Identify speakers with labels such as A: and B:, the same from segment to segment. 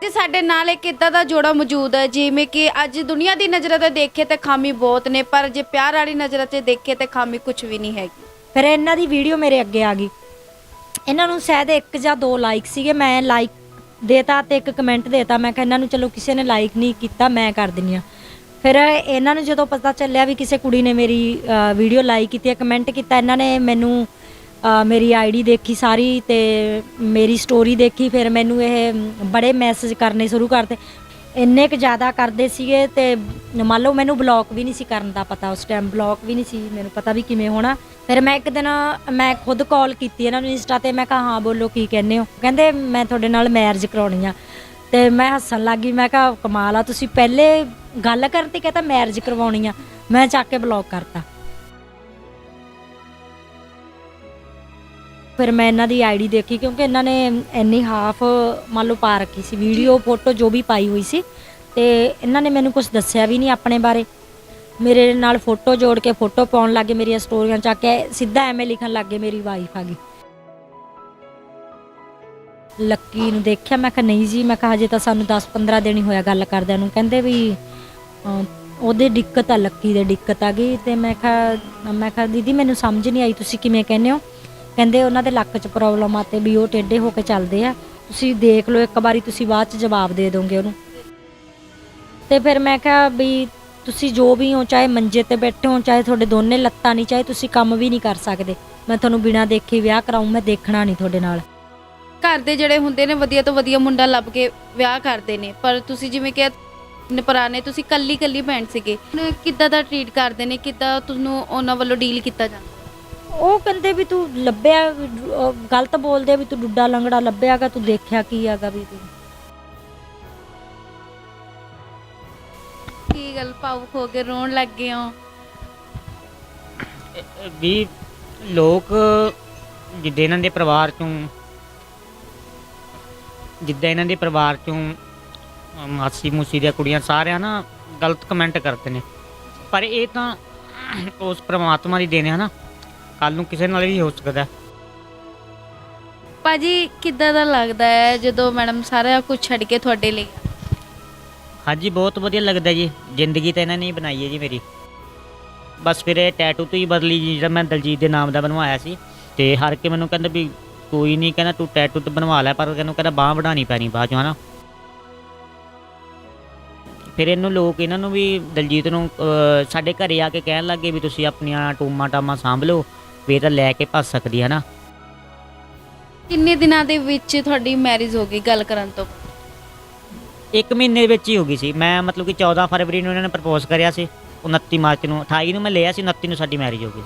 A: ਤੇ ਸਾਡੇ ਨਾਲ ਇੱਕ ਇਦਾਂ ਦਾ ਜੋੜਾ ਮੌਜੂਦ ਹੈ, ਜਿਵੇਂ ਕਿ ਅੱਜ ਦੁਨੀਆ ਦੀ ਨਜ਼ਰਾਂ ਤੇ ਦੇਖੇ ਤਾਂ ਖਾਮੀ ਬਹੁਤ ਨੇ, ਪਰ ਜੇ ਪਿਆਰ ਵਾਲੀ ਨਜ਼ਰਾਂ ਤੇ ਦੇਖੇ ਤੇ ਖਾਮੀ ਕੁਝ ਵੀ ਨਹੀਂ ਹੈਗੀ।
B: ਫਿਰ ਇਹਨਾਂ ਦੀ ਵੀਡੀਓ ਮੇਰੇ ਅੱਗੇ ਆ ਗਈ। ਇਹਨਾਂ ਨੂੰ ਸ਼ਾਇਦ ਇੱਕ ਜਾਂ ਦੋ ਲਾਈਕ ਸੀਗੇ, ਮੈਂ ਲਾਈਕ ਦੇਤਾ ਤੇ ਇੱਕ ਕਮੈਂਟ ਦੇਤਾ। ਮੈਂ ਕਿਹਾ ਇਹਨਾਂ ਨੂੰ ਚਲੋ ਕਿਸੇ ਨੇ ਲਾਈਕ ਨਹੀਂ ਕੀਤਾ, ਮੈਂ ਕਰ ਦਿੰਨੀ ਆ। ਫਿਰ ਇਹਨਾਂ ਨੂੰ ਜਦੋਂ ਪਤਾ ਚੱਲਿਆ ਵੀ ਕਿਸੇ ਕੁੜੀ ਨੇ ਮੇਰੀ ਵੀਡੀਓ ਲਾਈਕ ਕੀਤੀ ਹੈ ਕਮੈਂਟ ਕੀਤਾ, ਇਹਨਾਂ ਨੇ ਮੈਨੂੰ ਅ, ਮੇਰੀ ਆਈਡੀ ਦੇਖੀ ਸਾਰੀ ਤੇ ਮੇਰੀ ਸਟੋਰੀ ਦੇਖੀ ਫਿਰ ਮੈਨੂੰ ਇਹ ਬੜੇ ਮੈਸੇਜ ਕਰਨੇ ਸ਼ੁਰੂ ਕਰਤੇ। ਇੰਨੇ ਕੁ ਜ਼ਿਆਦਾ ਕਰਦੇ ਸੀਗੇ ਤੇ ਮੰਨ ਲਓ ਮੈਨੂੰ ਬਲੌਕ ਵੀ ਨਹੀਂ ਸੀ ਕਰਨ ਦਾ ਪਤਾ ਉਸ ਟਾਈਮ ਬਲੌਕ ਵੀ ਨਹੀਂ ਸੀ ਮੈਨੂੰ ਪਤਾ ਵੀ ਕਿਵੇਂ ਹੋਣਾ। ਫਿਰ ਮੈਂ ਇੱਕ ਦਿਨ ਮੈਂ ਖੁਦ ਕਾਲ ਕੀਤੀ ਇਹਨਾਂ ਨੂੰ ਇੰਸਟਾ ਤੇ ਮੈਂ ਕਿਹਾ ਹਾਂ ਬੋਲੋ ਕੀ ਕਹਿੰਦੇ ਹੋ? ਕਹਿੰਦੇ ਮੈਂ ਤੁਹਾਡੇ ਨਾਲ ਮੈਰਿਜ ਕਰਾਉਣੀ ਆ। ਤੇ ਮੈਂ ਹੱਸਣ ਲੱਗੀ ਮੈਂ ਕਿਹਾ ਕਮਾਲ ਆ ਤੁਸੀਂ ਪਹਿਲੇ ਗੱਲ ਕਰਨ ਤੇ ਕਹਤਾ ਮੈਰਿਜ ਕਰਵਾਉਣੀ ਆ? ਮੈਂ ਚੱਕ ਕੇ ਬਲੌਕ ਕਰਤਾ। ਫਿਰ ਮੈਂ ਇਹਨਾਂ ਦੀ ਆਈਡੀ ਦੇਖੀ ਕਿਉਂਕਿ ਇਹਨਾਂ ਨੇ ਇੰਨੀ ਹਾਫ ਮੰਨ ਲਓ ਪਾ ਰੱਖੀ ਸੀ ਵੀਡੀਓ ਫੋਟੋ ਜੋ ਵੀ ਪਾਈ ਹੋਈ ਸੀ ਤੇ ਇਹਨਾਂ ਨੇ ਮੈਨੂੰ ਕੁਝ ਦੱਸਿਆ ਵੀ ਨਹੀਂ ਆਪਣੇ ਬਾਰੇ। ਮੇਰੇ ਨਾਲ ਫੋਟੋ ਜੋੜ ਕੇ ਫੋਟੋ ਪਾਉਣ ਲੱਗੇ ਮੇਰੀਆਂ ਸਟੋਰੀਆਂ ਚੱਕ ਕੇ ਸਿੱਧਾ ਐਵੇਂ ਲਿਖਣ ਲੱਗੇ ਮੇਰੀ ਵਾਈਫ ਆ ਗਈ। ਲੱਕੀ ਨੂੰ ਦੇਖਿਆ ਮੈਂ ਕਿਹਾ ਨਹੀਂ ਜੀ ਮੈਂ ਕਿਹਾ ਹਜੇ ਤਾਂ ਸਾਨੂੰ 10-15 ਦਿਨ ਹੀ ਹੋਇਆ ਗੱਲ ਕਰਦਿਆਂ ਨੂੰ। ਕਹਿੰਦੇ ਵੀ ਅਮ, ਉਹਦੇ ਦਿੱਕਤ ਆ ਲੱਕੀ ਦੇ ਦਿੱਕਤ ਆ ਗਈ ਤੇ ਮੈਂ ਕਿਹਾ ਮੈਂ ਕਿਹਾ ਦੀਦੀ ਮੈਨੂੰ ਸਮਝ ਨਹੀਂ ਆਈ ਤੁਸੀਂ ਕਿਵੇਂ ਕਹਿੰਦੇ ਹੋ? ਕਹਿੰਦੇ ਉਹਨਾਂ ਦੇ ਲੱਕ 'ਚ ਪ੍ਰੋਬਲਮ ਆ ਤੇ ਵੀ ਉਹ ਟੇਢੇ ਹੋ ਕੇ ਚੱਲਦੇ ਆ। ਤੁਸੀਂ ਦੇਖ ਲਓ, ਇੱਕ ਵਾਰੀ ਤੁਸੀਂ ਬਾਅਦ 'ਚ ਜਵਾਬ ਦੇ ਦੋਗੇ ਉਹਨੂੰ। ਤੇ ਫਿਰ ਮੈਂ ਕਿਹਾ ਵੀ ਤੁਸੀਂ ਜੋ ਵੀ ਹੋ, ਚਾਹੇ ਮੰਜੇ ਤੇ ਬੈਠੇ ਹੋ, ਚਾਹੇ ਤੁਹਾਡੇ ਦੋਨੇ ਲੱਤਾਂ ਨਹੀਂ, ਚਾਹੇ ਤੁਸੀਂ ਕੰਮ ਵੀ ਨਹੀਂ ਕਰ ਸਕਦੇ। ਮੈਂ ਤੁਹਾਨੂੰ ਬਿਨਾਂ ਦੇਖੇ ਵਿਆਹ ਕਰਾਉਂ ਮੈਂ ਦੇਖਣਾ ਨਹੀਂ ਤੁਹਾਡੇ ਨਾਲ।
A: ਘਰ ਦੇ ਜਿਹੜੇ ਹੁੰਦੇ ਨੇ, ਵਧੀਆ ਤੋਂ ਵਧੀਆ ਮੁੰਡਾ ਲੱਭ ਕੇ ਵਿਆਹ ਕਰਦੇ ਨੇ। ਪਰ ਤੁਸੀਂ ਜਿਵੇਂ ਕਿ ਨੇ ਪੁਰਾਣੇ ਤੁਸੀਂ ਕੱਲੀ ਕੱਲੀ ਭੈਣ ਸੀਗੇ। ਕਿੱਦਾਂ ਦਾ ਟਰੀਟ ਕਰਦੇ ਨੇ, ਕਿੱਦਾਂ ਤੁਹਾਨੂੰ ਉਹਨਾਂ ਵੱਲੋਂ ਡੀਲ ਕੀਤਾ ਜਾਂਦਾ?
B: ਉਹ ਕਹਿੰਦੇ ਵੀ ਤੂੰ ਲੱਭਿਆ ਵੀ ਡੁ- ਅਹ ਗਲਤ ਬੋਲਦੇ ਆ ਵੀ ਤੂੰ ਡੁੱਡਾ ਲੰਗੜਾ ਲੱਭਿਆਗਾ ਤੂੰ ਦੇਖਿਆ ਕੀ ਹੈਗਾ ਵੀ ਤੂੰ।
A: ਕੀ ਗੱਲ ਭਾਵੁਕ ਹੋ ਕੇ ਰੋਣ ਲੱਗ ਗਏ ਹੋ?
C: ਵੀ ਲੋਕ ਜਿੱਦਾਂ ਇਹਨਾਂ ਦੇ ਪਰਿਵਾਰ ਚੋਂ ਜਿੱਦਾਂ ਇਹਨਾਂ ਦੇ ਪਰਿਵਾਰ ਚੋਂ ਅਹ ਮਾਸੀ ਮੂਸੀ ਦੀਆਂ ਕੁੜੀਆਂ ਸਾਰਿਆਂ ਨਾ ਗਲਤ ਕਮੈਂਟ ਕਰਦੇ ਨੇ। ਪਰ ਇਹ ਤਾਂ ਉਸ ਪ੍ਰਮਾਤਮਾ ਦੀ ਦੇਣ ਹੈ ਨਾ। ਕੱਲ ਨੂੰ ਕਿਸੇ ਨਾਲ ਵੀ ਹੋ ਸਕਦਾ ਹੈ।
A: ਭਾਜੀ ਕਿੱਦਾਂ ਦਾ ਲੱਗਦਾ ਹੈ ਜਦੋਂ ਮੈਡਮ ਸਾਰਾ ਕੁਝ ਛੱਡ ਕੇ ਤੁਹਾਡੇ ਲਈ?
C: ਹਾਂਜੀ ਬਹੁਤ ਵਧੀਆ ਲੱਗਦਾ ਜੀ। ਜ਼ਿੰਦਗੀ ਤਾਂ ਇਹਨਾਂ ਨੇ ਹੀ ਬਣਾਈ ਹੈ ਜੀ ਮੇਰੀ। ਬਸ ਫਿਰ ਇਹ ਟੈਟੂ ਤੋਂ ਹੀ ਬਦਲੀ ਜੀ ਜਿਹੜਾ ਮੈਂ ਦਲਜੀਤ ਦੇ ਨਾਮ ਦਾ ਬਣਵਾਇਆ ਸੀ। ਤੇ ਹਰ ਕੇ ਮੈਨੂੰ ਕਹਿੰਦਾ ਵੀ ਕੋਈ ਨਹੀਂ ਕਹਿੰਦਾ ਤੂੰ ਟੈਟੂ ਤਾਂ ਬਣਵਾ ਲੈ ਪਰ ਕਹਿੰਦਾ ਕਹਿੰਦਾ ਬਾਹ ਵਢਾਣੀ ਪੈਣੀ ਬਾਅਦ ਚੋਂ ਹਨਾ? ਫਿਰ ਇਹਨੂੰ ਲੋਕ ਇਹਨਾਂ ਨੂੰ ਵੀ ਦਲਜੀਤ ਨੂੰ ਅਹ, ਸਾਡੇ ਘਰੇ ਆ ਕੇ ਕਹਿਣ ਲੱਗੇ ਵੀ ਤੁਸੀਂ ਆਪਣੀਆਂ ਟੂਮਾ ਟਾਮਾ ਸਾਂਭ ਲਓ। ਵੀ ਇਹ ਤਾਂ ਲੈ ਕੇ ਭੱਜ ਸਕਦੀ ਹੈ ਨਾ।
A: ਕਿੰਨੇ ਦਿਨਾਂ ਦੇ ਵਿੱਚ ਤੁਹਾਡੀ ਮੈਰਿਜ ਹੋ ਗਈ ਗੱਲ ਕਰਨ ਤੋਂ?
C: ਇੱਕ ਮਹੀਨੇ ਵਿੱਚ ਹੀ ਹੋ ਗਈ ਸੀ। ਮੈਂ ਮਤਲਬ ਕਿ 14 ਫਰਵਰੀ ਨੂੰ ਇਹਨਾਂ ਨੇ ਪ੍ਰਪੋਜ਼ ਕਰਿਆ ਸੀ। 29 ਮਾਰਚ ਨੂੰ 28 ਨੂੰ ਮੈਂ ਲਿਆ ਸੀ 29 ਨੂੰ ਸਾਡੀ ਮੈਰਿਜ ਹੋ ਗਈ।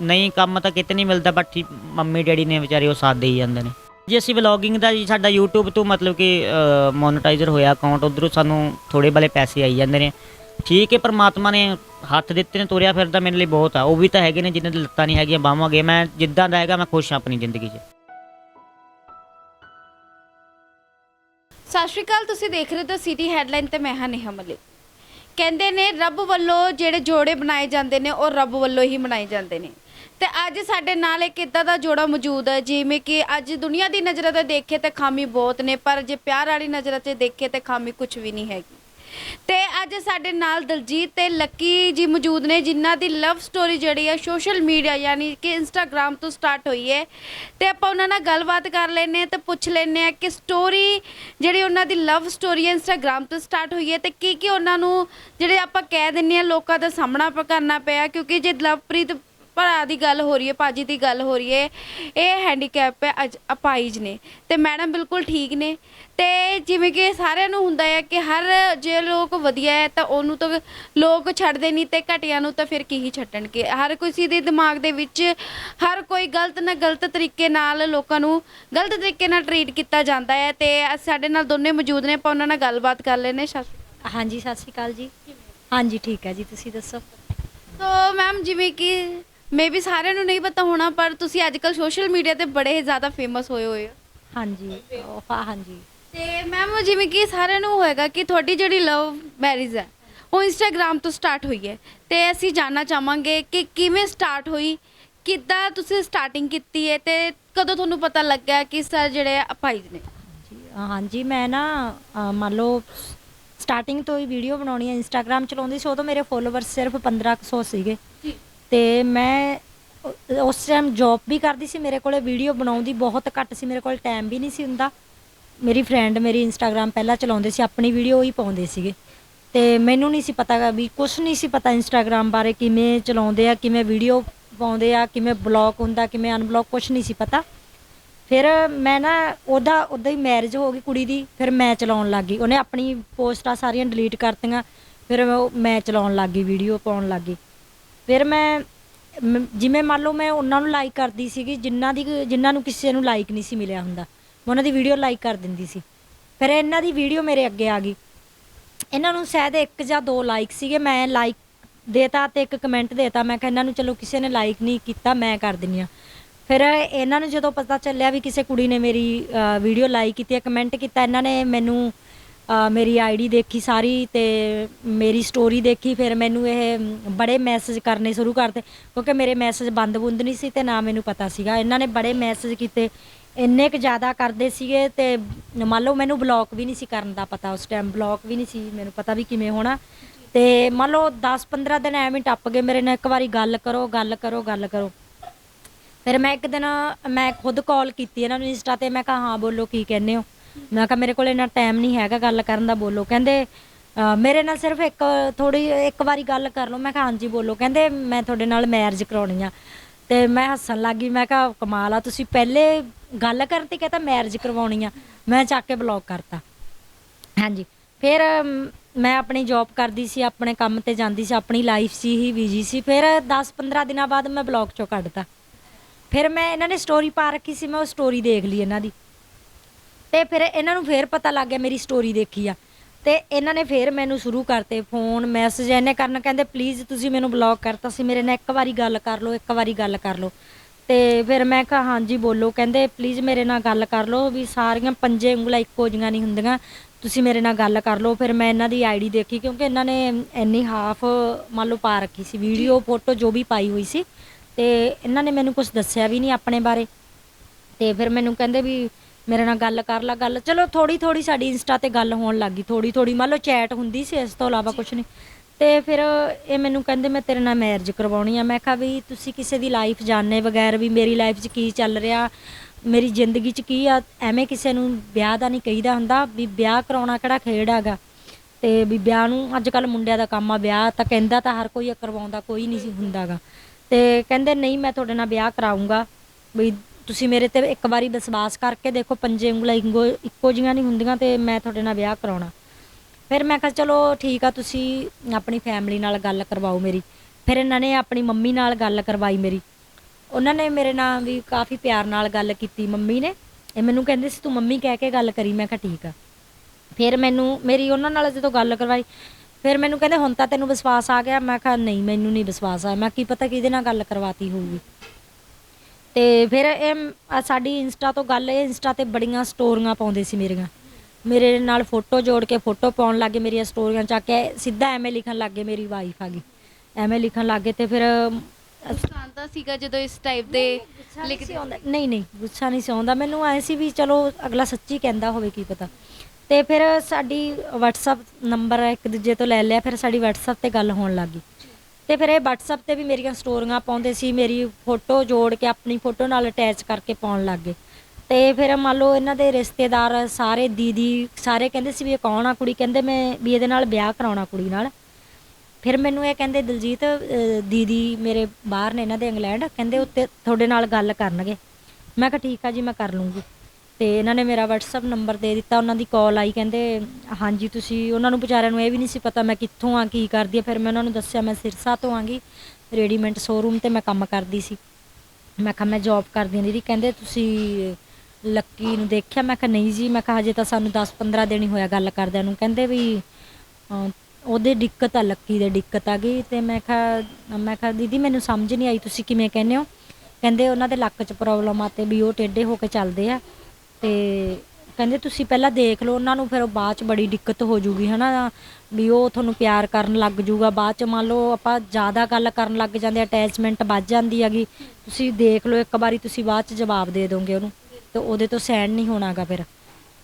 C: ਨਹੀਂ ਕੰਮ ਤਾਂ ਕਿਤੇ ਨਹੀਂ ਮਿਲਦਾ ਬਟ ਮੰਮੀ ਡੈਡੀ ਨੇ ਵਿਚਾਰੇ ਉਹ ਸਾਥ ਦੇਈ ਜਾਂਦੇ ਨੇ। ਜੀ ਅਸੀਂ ਵਲੌਗਿੰਗ ਦਾ ਜੀ ਸਾਡਾ YouTube ਤੋਂ ਮਤਲਬ ਕਿ ਮੋਨੇਟਾਈਜ਼ਰ ਹੋਇਆ ਅਕਾਊਂਟ ਉਧਰੋਂ ਸਾਨੂੰ ਥੋੜੇ ਬਲੇ ਪੈਸੇ ਆਈ ਜਾਂਦੇ ਨੇ। ਠੀਕ ਹੈ, ਪ੍ਰਮਾਤਮਾ ਨੇ ਹੱਥ ਦਿੱਤੇ ਨੇ, ਤੁਰਿਆ ਫਿਰਦਾ ਮੇਰੇ ਲਈ ਬਹੁਤ ਆ। ਉਹ ਵੀ ਤਾਂ ਹੈਗੇ ਨੇ, ਜਿਨ੍ਹਾਂ ਦੇ ਲੱਤਾਂ ਨਹੀਂ ਹੈਗੀਆਂ ਬਾਹਾਂ ਗਏ ਮੈਂ ਜਿੱਦਾਂ ਦਾ ਹੈਗਾ, ਮੈਂ ਖੁਸ਼ ਹਾਂ ਆਪਣੀ ਜ਼ਿੰਦਗੀ 'ਚ।
A: ਸਤਿ ਸ਼੍ਰੀ ਅਕਾਲ, ਤੁਸੀਂ ਦੇਖ ਰਹੇ ਹੋ ਸਿਟੀ ਹੈਡਲਾਈਨ ਤੇ ਮੈਂ ਹਾਂ ਨੇਹਾ ਮਲਿਕ। ਕਹਿੰਦੇ ਨੇ, ਰੱਬ ਵੱਲੋਂ ਜਿਹੜੇ ਜੋੜੇ ਬਣਾਏ ਜਾਂਦੇ ਨੇ, ਉਹ ਰੱਬ ਵੱਲੋਂ ਹੀ ਬਣਾਏ ਜਾਂਦੇ ਨੇ। ਤੇ ਅੱਜ ਸਾਡੇ ਨਾਲ ਇੱਕ ਇਦਾਂ ਦਾ ਜੋੜਾ ਮੌਜੂਦ ਹੈ, ਜਿਵੇਂ ਕਿ ਅੱਜ ਦੁਨੀਆ ਦੀ ਨਜ਼ਰਾਂ ਤੇ ਦੇਖੇ ਤੇ ਖਾਮੀ ਬਹੁਤ ਨੇ, ਪਰ ਜੇ ਪਿਆਰ ਵਾਲੀ ਨਜ਼ਰਾਂ ਤੇ ਦੇਖੇ ਤੇ ਖਾਮੀ ਕੁਝ ਵੀ ਨਹੀਂ ਹੈਗੀ। ਤੇ ਅੱਜ ਸਾਡੇ ਨਾਲ ਦਲਜੀਤ ਤੇ ਲੱਕੀ ਜੀ ਮੌਜੂਦ ਨੇ, ਜਿਨ੍ਹਾਂ ਦੀ ਲਵ ਸਟੋਰੀ ਜਿਹੜੀ ਹੈ ਸੋਸ਼ਲ ਮੀਡੀਆ ਯਾਨੀ ਕਿ ਇੰਸਟਾਗ੍ਰam ਤੋਂ ਸਟਾਰਟ ਹੋਈ ਹੈ। ਤੇ ਆਪਾਂ ਉਹਨਾਂ ਨਾਲ ਗੱਲਬਾਤ ਕਰ ਲੈਨੇ ਆ ਤੇ ਪੁੱਛ ਲੈਨੇ ਆ ਕਿ ਸਟੋਰੀ ਜਿਹੜੀ ਉਹਨਾਂ ਦੀ ਲਵ ਸਟੋਰੀ ਹੈ ਇੰਸਟਾਗ੍ਰam ਤੋਂ ਸਟਾਰਟ ਹੋਈ ਹੈ ਤੇ ਕੀ ਕੀ ਉਹਨਾਂ ਨੂੰ ਜਿਹੜੇ ਆਪਾਂ ਕਹਿ ਦਿੰਨੇ ਆ ਲੋਕਾਂ ਦਾ ਸਾਹਮਣਾ ਪ- ਕਰਨਾ ਪਿਆ, ਕਿਉਂਕਿ ਜੇ ਲਵਪ੍ਰੀਤ ਭਰਾ ਦੀ ਗੱਲ ਹੋ ਰਹੀ ਹੈ ਭਾਜੀ ਦੀ ਗੱਲ ਹੋ ਰਹੀ ਹੈ। ਇਹ ਹੈਂਡੀਕੈਪ ਹੈ ਅਜ ਅਪਾਈਜ ਨੇ। ਤੇ ਮੈਡਮ ਬਿਲਕੁਲ ਠੀਕ ਨੇ। ਤੇ ਜਿਵੇਂ ਕਿ ਸਾਰਿਆਂ ਨੂੰ ਹੁੰਦਾ ਹੈ ਕਿ ਹਰ ਜੇ ਲੋਕ ਵਧੀਆ ਹੈ ਤਾਂ ਉਹਨੂੰ ਤਾਂ ਲੋਕ ਛੱਡਦੇ ਨਹੀਂ ਤੇ ਘਟਿਆਂ ਨੂੰ ਤਾਂ ਫਿਰ ਕੀ ਹੀ ਛੱਡਣਗੇ। ਹਰ ਕਿਸੇ ਦੇ ਦਿਮਾਗ ਦੇ ਵਿੱਚ ਹਰ ਕੋਈ ਗਲਤ ਨਾ ਗਲਤ ਤਰੀਕੇ ਨਾਲ ਲੋਕਾਂ ਨੂੰ ਗਲਤ ਤਰੀਕੇ ਨਾਲ ਟਰੀਟ ਕੀਤਾ ਜਾਂਦਾ ਹੈ ਤੇ ਸਾਡੇ ਨਾਲ ਦੋਨੇ ਮੌਜੂਦ ਨੇ ਆਪਾਂ ਉਹਨਾਂ ਨਾਲ ਗੱਲਬਾਤ ਕਰ ਲੈਨੇ।
B: ਹਾਂਜੀ ਸਤਿ ਸ਼੍ਰੀ ਅਕਾਲ ਜੀ। ਹਾਂਜੀ ਠੀਕ ਹੈ ਜੀ ਤੁਸੀਂ ਦੱਸੋ?
A: ਸੋ ਮੈਮ ਜਿਵੇਂ ਕਿ ਮੇ ਵੀ ਸਾਰਿਆਂ ਨੂੰ ਨਹੀਂ ਪਤਾ ਹੋਣਾ ਪਰ ਤੁਸੀਂ ਅੱਜਕੱਲ ਸੋਸ਼ਲ ਮੀਡੀਆ ਤੇ ਬੜੇ ਜ਼ਿਆਦਾ ਫੇਮਸ ਹੋਏ ਹੋਏ ਹੋ।
B: ਹਾਂਜੀ ਉਹ ਹਾਂ ਹਾਂਜੀ।
A: ਤੇ ਮੈਮ ਜਿਵੇਂ ਕਿ ਸਾਰਿਆਂ ਨੂੰ ਹੋਏਗਾ ਕਿ ਤੁਹਾਡੀ ਜਿਹੜੀ ਲਵ ਮੈਰਿਜ ਹੈ ਉਹ ਇੰਸਟਾਗ੍ਰam ਤੋਂ ਸਟਾਰਟ ਹੋਈ ਹੈ। ਤੇ ਅਸੀਂ ਜਾਨਣਾ ਚਾਹਾਂਗੇ ਕਿ ਕਿਵੇਂ ਸਟਾਰਟ ਹੋਈ ਕਿੱਦਾਂ ਤੁਸੀਂ ਸਟਾਰਟਿੰਗ ਕੀਤੀ ਹੈ ਤੇ ਕਦੋਂ ਤੁਹਾਨੂੰ ਪਤਾ ਲੱਗਾ ਕਿ ਸਰ ਜਿਹੜੇ ਆ ਭਾਈ ਨੇ?
B: ਜੀ, ਹਾਂਜੀ ਮੈਂ ਨਾ ਅ, ਮੰਨ ਲਓ ਸਟਾਰਟਿੰਗ ਤੋਂ ਹੀ ਵੀਡੀਓ ਬਣਾਉਣੀ ਹੈ ਇੰਸਟਾਗ੍ਰam ਚਲਾਉਂਦੀ ਸੀ ਉਦੋਂ ਮੇਰੇ ਫੋਲੋਵਰਸ ਸਿਰਫ 1500 ਸੀਗੇ।
A: ਜੀ।
B: ਤੇ ਮੈਂ ਉ- ਉਸ ਟਾਈਮ ਜੌਬ ਵੀ ਕਰਦੀ ਸੀ, ਮੇਰੇ ਕੋਲੇ ਵੀਡੀਓ ਬਣਾਉਂਦੀ ਬਹੁਤ ਘੱਟ ਸੀ, ਮੇਰੇ ਕੋਲ ਟਾਈਮ ਵੀ ਨਹੀਂ ਸੀ ਹੁੰਦਾ। ਮੇਰੀ ਫਰੈਂਡ ਮੇਰੀ ਇੰਸਟਾਗ੍ਰam ਪਹਿਲਾਂ ਚਲਾਉਂਦੇ ਸੀ, ਆਪਣੀ ਵੀਡੀਓ ਹੀ ਪਾਉਂਦੇ ਸੀਗੇ। ਤੇ ਮੈਨੂੰ ਨਹੀਂ ਸੀ ਪਤਾ ਗਾ ਵੀ ਕੁਝ ਨਹੀਂ ਸੀ ਪਤਾ ਇੰਸਟਾਗ੍ਰam ਬਾਰੇ ਕਿਵੇਂ ਚਲਾਉਂਦੇ ਆ, ਕਿਵੇਂ ਵੀਡੀਓ ਪਾਉਂਦੇ ਆ, ਕਿਵੇਂ ਬਲੌਕ ਹੁੰਦਾ, ਕਿਵੇਂ ਅਨਬਲੌਕ ਕੁਝ ਨਹੀਂ ਸੀ ਪਤਾ। ਫਿਰ ਮੈਂ ਨਾ ਉਹਦਾ ਉਦਾਂ ਹੀ ਮੈਰਿਜ ਹੋ ਗਈ ਕੁੜੀ ਦੀ, ਫਿਰ ਮੈਂ ਚਲਾਉਣ ਲੱਗ ਗਈ। ਉਹਨੇ ਆਪਣੀ ਪੋਸਟਾਂ ਸਾਰੀਆਂ ਡਿਲੀਟ ਕਰਤੀਆਂ, ਫਿਰ ਉਹ- ਮੈਂ ਚਲਾਉਣ ਲੱਗ ਗਈ ਵੀਡੀਓ ਪਾਉਣ ਲੱਗ ਗਈ। ਫਿਰ ਮੈਂ, ਮ- ਜਿਵੇਂ ਮੰਨ ਲਓ ਮੈਂ ਉਹਨਾਂ ਨੂੰ ਲਾਈਕ ਕਰਦੀ ਸੀਗੀ ਜਿਨ੍ਹਾਂ ਦੀ ਜਿਨ੍ਹਾਂ ਨੂੰ ਕਿਸੇ ਨੂੰ ਲਾਈਕ ਨਹੀਂ ਸੀ ਮਿਲਿਆ ਹੁੰਦਾ, ਮੈਂ ਉਹਨਾਂ ਦੀ ਵੀਡੀਓ ਲਾਈਕ ਕਰ ਦਿੰਦੀ ਸੀ। ਫਿਰ ਇਹਨਾਂ ਦੀ ਵੀਡੀਓ ਮੇਰੇ ਅੱਗੇ ਆ ਗਈ। ਇਹਨਾਂ ਨੂੰ ਸ਼ਾਇਦ ਇੱਕ ਜਾਂ ਦੋ ਲਾਈਕ ਸੀਗੇ, ਮੈਂ ਲਾਈਕ ਦੇਤਾ ਤੇ ਇੱਕ ਕਮੈਂਟ ਦੇਤਾ। ਮੈਂ ਕਿਹਾ ਇਹਨਾਂ ਨੂੰ ਚਲੋ ਕਿਸੇ ਨੇ ਲਾਈਕ ਨਹੀਂ ਕੀਤਾ, ਮੈਂ ਕਰ ਦਿੰਨੀ ਆ ਫਿਰ ਇਹਨਾਂ ਨੂੰ ਜਦੋਂ ਪਤਾ ਚੱਲਿਆ ਵੀ ਕਿਸੇ ਕੁੜੀ ਨੇ ਮੇਰੀ ਵੀਡੀਓ ਲਾਈਕ ਕੀਤੀ ਹੈ ਕਮੈਂਟ ਕੀਤਾ, ਇਹਨਾਂ ਨੇ ਮੈਨੂੰ ਮੇਰੀ ਆਈਡੀ ਦੇਖੀ ਸਾਰੀ ਤੇ ਮੇਰੀ ਸਟੋਰੀ ਦੇਖੀ, ਫਿਰ ਮੈਨੂੰ ਇਹ ਬੜੇ ਮੈਸੇਜ ਕਰਨੇ ਸ਼ੁਰੂ ਕਰਤੇ, ਕਿਉਂਕਿ ਮੇਰੇ ਮੈਸੇਜ ਬੰਦ ਬੁੰਦ ਨਹੀਂ ਸੀ ਤੇ ਨਾ ਮੈਨੂੰ ਪਤਾ ਸੀਗਾ। ਇਹਨਾਂ ਨੇ ਬੜੇ ਮੈਸੇਜ ਕੀਤੇ, ਇੰਨੇ ਕੁ ਜ਼ਿਆਦਾ ਕਰਦੇ ਸੀਗੇ ਤੇ ਮੰਨ ਲਓ ਮੈਨੂੰ ਬਲੌਕ ਵੀ ਨਹੀਂ ਸੀ ਕਰਨ ਦਾ ਪਤਾ ਉਸ ਟਾਈਮ ਬਲੌਕ ਵੀ ਨਹੀਂ ਸੀ, ਮੈਨੂੰ ਪਤਾ ਵੀ ਕਿਵੇਂ ਹੋਣਾ। ਤੇ ਮੰਨ ਲਓ 10-15 ਦਿਨ ਐਵੇਂ ਟੱਪ ਗਏ ਮੇਰੇ ਨਾਲ, ਇੱਕ ਵਾਰੀ ਗੱਲ ਕਰੋ ਗੱਲ ਕਰੋ ਗੱਲ ਕਰੋ। ਫਿਰ ਮੈਂ ਇੱਕ ਦਿਨ, ਮੈਂ ਖੁਦ ਕਾਲ ਕੀਤੀ ਇਹਨਾਂ ਨੂੰ ਇੰਸਟਾ ਤੇ, ਮੈਂ ਕਿਹਾ, ਹਾਂ, ਬੋਲੋ, ਕੀ ਕਹਿੰਦੇ ਹੋ? ਮੈਂ ਕਿਹਾ ਮੇਰੇ ਕੋਲ ਇੰਨਾ ਟਾਈਮ ਨਹੀਂ ਹੈਗਾ ਗੱਲ ਕਰਨ ਦਾ ਬੋਲੋ। ਕਹਿੰਦੇ ਅ, ਮੇਰੇ ਨਾਲ ਸਿਰਫ ਇੱਕ ਥੋੜੀ ਇੱਕ ਵਾਰੀ ਗੱਲ ਕਰ ਲਓ। ਮੈਂ ਕਿਹਾ ਹਾਂਜੀ ਬੋਲੋ। ਕਹਿੰਦੇ ਮੈਂ ਤੁਹਾਡੇ ਨਾਲ ਮੈਰਿਜ ਕਰਾਉਣੀ ਆ। ਤੇ ਮੈਂ ਹੱਸਣ ਲੱਗੀ ਮੈਂ ਕਿਹਾ ਕਮਾਲ ਆ ਤੁਸੀਂ ਪਹਿਲੇ ਗੱਲ ਕਰਨ ਤੇ ਕਹਤਾ ਮੈਰਿਜ ਕਰਵਾਉਣੀ ਆ। ਮੈਂ ਚੱਕ ਕੇ ਬਲੌਕ ਕਰਤਾ। ਹਾਂਜੀ। ਫਿਰ ਅਮ, ਮੈਂ ਆਪਣੀ ਜੌਬ ਕਰਦੀ ਸੀ ਆਪਣੇ ਕੰਮ ਤੇ ਜਾਂਦੀ ਸੀ ਆਪਣੀ ਲਾਈਫ ਸੀ ਹੀ ਬਿਜ਼ੀ ਸੀ। ਫਿਰ 10-15 ਦਿਨਾਂ ਬਾਅਦ ਮੈਂ ਬਲੌਗ ਚੋਂ ਕੱਢਤਾ। ਫਿਰ ਮੈਂ ਇਹਨਾਂ ਨੇ ਸਟੋਰੀ ਪਾ ਰੱਖੀ ਸੀ ਮੈਂ ਉਹ ਸਟੋਰੀ ਦੇਖ ਲਈ ਇਹਨਾਂ ਦੀ। ਤੇ ਫਿਰ ਇਹਨਾਂ ਨੂੰ ਫੇਰ ਪਤਾ ਲੱਗ ਗਿਆ ਮੇਰੀ ਸਟੋਰੀ ਦੇਖੀ ਆ। ਤੇ ਇਹਨਾਂ ਨੇ ਫੇਰ ਮੈਨੂੰ ਸ਼ੁਰੂ ਕਰਤੇ ਫੋਨ ਮੈਸੇਜ ਇਹਨੇ ਕਰਨ ਕਹਿੰਦੇ ਪਲੀਜ਼ ਤੁਸੀਂ ਮੈਨੂੰ ਬਲੌਕ ਕਰਤਾ ਸੀ, ਮੇਰੇ ਨਾਲ ਇੱਕ ਵਾਰੀ ਗੱਲ ਕਰ ਲਓ, ਇੱਕ ਵਾਰੀ ਗੱਲ ਕਰ ਲਓ। ਤੇ ਫਿਰ ਮੈਂ ਕਿਹਾ, ਹਾਂਜੀ, ਬੋਲੋ। ਕਹਿੰਦੇ ਪਲੀਜ਼ ਮੇਰੇ ਨਾਲ ਗੱਲ ਕਰ ਲਓ ਵੀ ਸਾਰੀਆਂ ਪੰਜੇ ਉਂਗਲਾਂ ਇੱਕੋ ਜੀਆਂ ਨਹੀਂ ਹੁੰਦੀਆਂ, ਤੁਸੀਂ ਮੇਰੇ ਨਾਲ ਗੱਲ ਕਰ ਲਓ। ਫਿਰ ਮੈਂ ਇਹਨਾਂ ਦੀ ਆਈਡੀ ਦੇਖੀ, ਕਿਉਂਕਿ ਇਹਨਾਂ ਨੇ ਇੰਨੀ ਹਾਫ ਮੰਨ ਲਓ ਪਾ ਰੱਖੀ ਸੀ ਵੀਡੀਓ ਫੋਟੋ ਜੋ ਵੀ ਪਾਈ ਹੋਈ ਸੀ। ਤੇ ਇਹਨਾਂ ਨੇ ਮੈਨੂੰ ਕੁਝ ਦੱਸਿਆ ਵੀ ਨਹੀਂ ਆਪਣੇ ਬਾਰੇ। ਤੇ ਫਿਰ ਮੈਨੂੰ ਕਹਿੰਦੇ ਵੀ ਮੇਰੇ ਨਾਲ ਗੱਲ ਕਰ ਲੈ ਗੱਲ। ਚਲੋ ਥੋੜੀ ਥੋੜੀ ਸਾਡੀ ਇੰਸਟਾ ਤੇ ਗੱਲ ਹੋਣ ਲੱਗੀ ਥੋੜੀ ਥੋੜੀ ਮੰਨ ਲਓ ਚੈਟ ਹੁੰਦੀ ਸੀ ਇਸ ਤੋਂ ਇਲਾਵਾ ਕੁਝ ਨਹੀਂ। ਤੇ ਫਿਰ ਇਹ ਮੈਨੂੰ ਕਹਿੰਦੇ ਮੈਂ ਤੇਰੇ ਨਾਲ ਮੈਰਿਜ ਕਰਵਾਉਣੀ ਆ। ਮੈਂ ਕਿਹਾ ਵੀ ਤੁਸੀਂ ਕਿਸੇ ਦੀ ਲਾਈਫ ਜਾਣਨੇ ਬਗੈਰ ਵੀ ਮੇਰੀ ਲਾਈਫ 'ਚ ਕੀ ਚੱਲ ਰਿਹਾ? ਮੇਰੀ ਜ਼ਿੰਦਗੀ 'ਚ ਕੀ ਆ? ਐਵੇਂ ਕਿਸੇ ਨੂੰ ਵਿਆਹ ਦਾ ਨਹੀਂ ਕਹੀਦਾ ਹੁੰਦਾ ਵੀ ਵਿਆਹ ਕਰਾਉਣਾ ਕਿਹੜਾ ਖੇਡ ਹੈਗਾ? ਤੇ ਵੀ ਵਿਆਹ ਨੂੰ ਅੱਜ ਕੱਲ ਮੁੰਡਿਆਂ ਦਾ ਕੰਮ ਆ ਵਿਆਹ ਤਾਂ ਕਹਿੰਦਾ ਤਾਂ ਹਰ ਕੋਈ ਕਰਵਾਉਂਦਾ ਕੋਈ ਨਹੀਂ ਸੀ ਹੁੰਦਾਗਾ। ਤੇ ਕਹਿੰਦੇ ਨਹੀਂ ਮੈਂ ਤੁਹਾਡੇ ਨਾਲ ਵਿਆਹ ਕਰਾਉਂਗਾ ਵੀ ਤੁਸੀਂ ਮੇਰੇ ਤੇ ਇੱਕ ਵਾਰੀ ਵਿਸ਼ਵਾਸ ਕਰਕੇ ਦੇਖੋ, ਪੰਜੇ ਉਂਗਲਾਂ ਇੱਕੋ ਇੱਕੋ ਜੀਆਂ ਨਹੀਂ ਹੁੰਦੀਆਂ ਤੇ ਮੈਂ ਤੁਹਾਡੇ ਨਾਲ ਵਿਆਹ ਕਰਾਉਣਾ। ਫਿਰ ਮੈਂ ਕਿਹਾ, ਚਲੋ ਠੀਕ ਆ, ਤੁਸੀਂ ਆਪਣੀ ਫੈਮਿਲੀ ਨਾਲ ਗੱਲ ਕਰਵਾਓ ਮੇਰੀ। ਫਿਰ ਇਹਨਾਂ ਨੇ ਆਪਣੀ ਮੰਮੀ ਨਾਲ ਗੱਲ ਕਰਵਾਈ ਮੇਰੀ। ਉਹਨਾਂ ਨੇ ਮੇਰੇ ਨਾਲ ਵੀ ਕਾਫੀ ਪਿਆਰ ਨਾਲ ਗੱਲ ਕੀਤੀ ਮੰਮੀ ਨੇ। ਇਹ ਮੈਨੂੰ ਕਹਿੰਦੇ ਸੀ, ਤੂੰ ਮੰਮੀ ਕਹਿ ਕੇ ਗੱਲ ਕਰੀ। ਮੈਂ ਕਿਹਾ, ਠੀਕ ਆ। ਫਿਰ ਮੈਨੂੰ, ਮੇਰੀ ਉਹਨਾਂ ਨਾਲ ਜਦੋਂ ਗੱਲ ਕਰਵਾਈ, ਫਿਰ ਮੈਨੂੰ ਕਹਿੰਦੇ, ਹੁਣ ਤਾਂ ਤੈਨੂੰ ਵਿਸ਼ਵਾਸ ਆ ਗਿਆ। ਮੈਂ ਕਿਹਾ, ਨਹੀਂ, ਮੈਨੂੰ ਨਹੀਂ ਵਿਸ਼ਵਾਸ ਆਇਆ। ਮੈਂ ਕੀ ਪਤਾ ਕਿਹਦੇ ਨਾਲ ਗੱਲ ਕਰਵਾਤੀ ਹੋਊਗੀ? ਤੇ ਫਿਰ ਇਹ ਸਾਡੀ ਇੰਸਟਾ ਤੋਂ ਗੱਲ ਇਹ ਇੰਸਟਾ ਤੇ ਬੜੀਆਂ ਸਟੋਰੀਆਂ ਪਾਉਂਦੇ ਸੀ ਮੇਰੀਆਂ। ਮੇਰੇ ਨਾਲ ਫੋਟੋ ਜੋੜ ਕੇ ਫੋਟੋ ਪਾਉਣ ਲੱਗੇ ਮੇਰੀਆਂ ਸਟੋਰੀਆਂ ਚੱਕ ਕੇ ਸਿੱਧਾ ਐਵੇਂ ਲਿਖਣ ਲੱਗੇ ਮੇਰੀ ਵਾਈਫ ਆ ਗਈ। ਐਵੇਂ ਲਿਖਣ ਲੱਗੇ ਤੇ ਫਿਰ
A: ਆਉਂਦਾ ਸੀਗਾ ਜਦੋਂ ਇਸ ਟਾਈਪ ਦੇ
B: ਲਿਖਦੇ
A: ਲਿਖਦੇ।
B: ਆਉਂਦਾ। ਨਹੀਂ ਨਹੀਂ ਗੁੱਸਾ ਨਹੀਂ ਸੀ ਆਉਂਦਾ। ਮੈਨੂੰ ਐ ਸੀ ਵੀ ਚਲੋ ਅਗਲਾ ਸੱਚੀ ਕਹਿੰਦਾ ਹੋਵੇ ਕੀ ਪਤਾ। ਤੇ ਫਿਰ ਸਾਡੀ WhatsApp ਨੰਬਰ ਇੱਕ ਦੂਜੇ ਤੋਂ ਲੈ ਲਿਆ ਫਿਰ ਸਾਡੀ WhatsApp ਤੇ ਗੱਲ ਹੋਣ ਲੱਗੀ ਤੇ ਫਿਰ ਇਹ WhatsApp ਤੇ ਵੀ ਮੇਰੀਆਂ ਸਟੋਰੀਆਂ ਪਾਉਂਦੇ ਸੀ, ਮੇਰੀ ਫੋਟੋ ਜੋੜ ਕੇ ਆਪਣੀ ਫੋਟੋ ਨਾਲ ਅਟੈਚ ਕਰਕੇ ਪਾਉਣ ਲੱਗ ਗਏ। ਤੇ ਫਿਰ ਮੰਨ ਲਓ ਇਹਨਾਂ ਦੇ ਰਿਸ਼ਤੇਦਾਰ ਸਾਰੇ ਦੀਦੀ ਸਾਰੇ ਕਹਿੰਦੇ ਸੀ ਵੀ ਇਹ ਕੌਣ ਆ ਕੁੜੀ? ਕਹਿੰਦੇ ਮੈਂ ਵੀ ਇਹਦੇ ਨਾਲ ਵਿਆਹ ਕਰਾਉਣਾ ਕੁੜੀ ਨਾਲ। ਫਿਰ ਮੈਨੂੰ ਇਹ ਕਹਿੰਦੇ, ਦਿਲਜੀਤ ਦੀਦੀ ਮੇਰੇ ਬਾਹਰ ਨੇ ਇਹਨਾਂ ਦੇ ਇੰਗਲੈਂਡ, ਕਹਿੰਦੇ ਉੱਤੇ ਤੁਹਾਡੇ ਨਾਲ ਗੱਲ ਕਰਨਗੇ। ਮੈਂ ਕਿਹਾ, ਠੀਕ ਆ ਜੀ, ਮੈਂ ਕਰ ਲੂੰਗੀ ਤੇ ਇਹਨਾਂ ਨੇ ਮੇਰਾ WhatsApp ਨੰਬਰ ਦੇ ਦਿੱਤਾ, ਉਹਨਾਂ ਦੀ ਕਾਲ ਆਈ, ਕਹਿੰਦੇ, ਹਾਂਜੀ, ਤੁਸੀਂ ਉਹਨਾਂ ਨੂੰ ਵਿਚਾਰਿਆਂ ਨੂੰ ਇਹ ਵੀ ਨਹੀਂ ਸੀ ਪਤਾ ਮੈਂ ਕਿੱਥੋਂ ਆ, ਕੀ ਕਰਦੀ ਆ। ਫਿਰ ਮੈਂ ਉਹਨਾਂ ਨੂੰ ਦੱਸਿਆ, ਮੈਂ ਸਿਰਸਾ ਤੋਂ ਆਂਗੀ ਰੈਡੀਮੈਂਟ ਸ਼ੋਰੂਮ ਤੇ ਮੈਂ ਕੰਮ ਕਰਦੀ ਸੀ। ਮੈਂ ਕਿਹਾ, ਮੈਂ ਜੌਬ ਕਰਦੀ ਹਾਂ ਦੀਦੀ। ਕਹਿੰਦੇ, ਤੁਸੀਂ ਲੱਕੀ ਨੂੰ ਦੇਖਿਆ? ਮੈਂ ਕਿਹਾ, ਨਹੀਂ ਜੀ। ਮੈਂ ਕਿਹਾ, ਹਜੇ ਤਾਂ ਸਾਨੂੰ 10-15 ਦਿਨ ਹੀ ਹੋਇਆ ਗੱਲ ਕਰਦਿਆਂ ਨੂੰ। ਕਹਿੰਦੇ ਵੀ ਉਹਦੇ ਦਿੱਕਤ ਆ, ਲੱਕੀ ਦੇ ਦਿੱਕਤ ਆ ਗਈ। ਤੇ ਮੈਂ ਕਿਹਾ ਮੈਂ ਕਿਹਾ, ਦੀਦੀ, ਮੈਨੂੰ ਸਮਝ ਨਹੀਂ ਆਈ, ਤੁਸੀਂ ਕਿਵੇਂ ਕਹਿੰਦੇ ਹੋ? ਕਹਿੰਦੇ, ਉਹਨਾਂ ਦੇ ਲੱਕ 'ਚ ਪ੍ਰੋਬਲਮ ਆ ਤੇ ਵੀ ਉਹ ਟੇਢੇ ਹੋ ਕੇ ਚੱਲਦੇ ਆ। ਤੇ ਕਹਿੰਦੇ ਤੁਸੀਂ ਪਹਿਲਾਂ ਦੇਖ ਲਓ, ਉਹਨਾਂ ਨੂੰ ਫਿਰ ਉਹ ਬਾਅਦ ਚ ਬੜੀ ਦਿੱਕਤ ਹੋ ਜੂਗੀ, ਹਨਾ? ਵੀ ਉਹ ਤੁਹਾਨੂੰ ਪਿਆਰ ਕਰਨ ਲੱਗ ਜੂਗਾ। ਬਾਅਦ ਚ ਮੰਨ ਲਓ, ਆਪਾਂ ਜ਼ਿਆਦਾ ਗੱਲ ਕਰਨ ਲੱਗ ਜਾਂਦੇ ਅਟੈਚਮੈਂਟ ਵੱਧ ਜਾਂਦੀ ਹੈਗੀ। ਤੁਸੀਂ ਦੇਖ ਲਓ, ਇੱਕ ਵਾਰੀ ਤੁਸੀਂ ਬਾਅਦ ਚ ਜਵਾਬ ਦੇ ਦੋਗੇ ਉਹਨੂੰ। ਤੇ ਉਹਦੇ ਤੋਂ ਸਹਿਣ ਨਹੀਂ ਹੋਣਾਗਾ ਫਿਰ।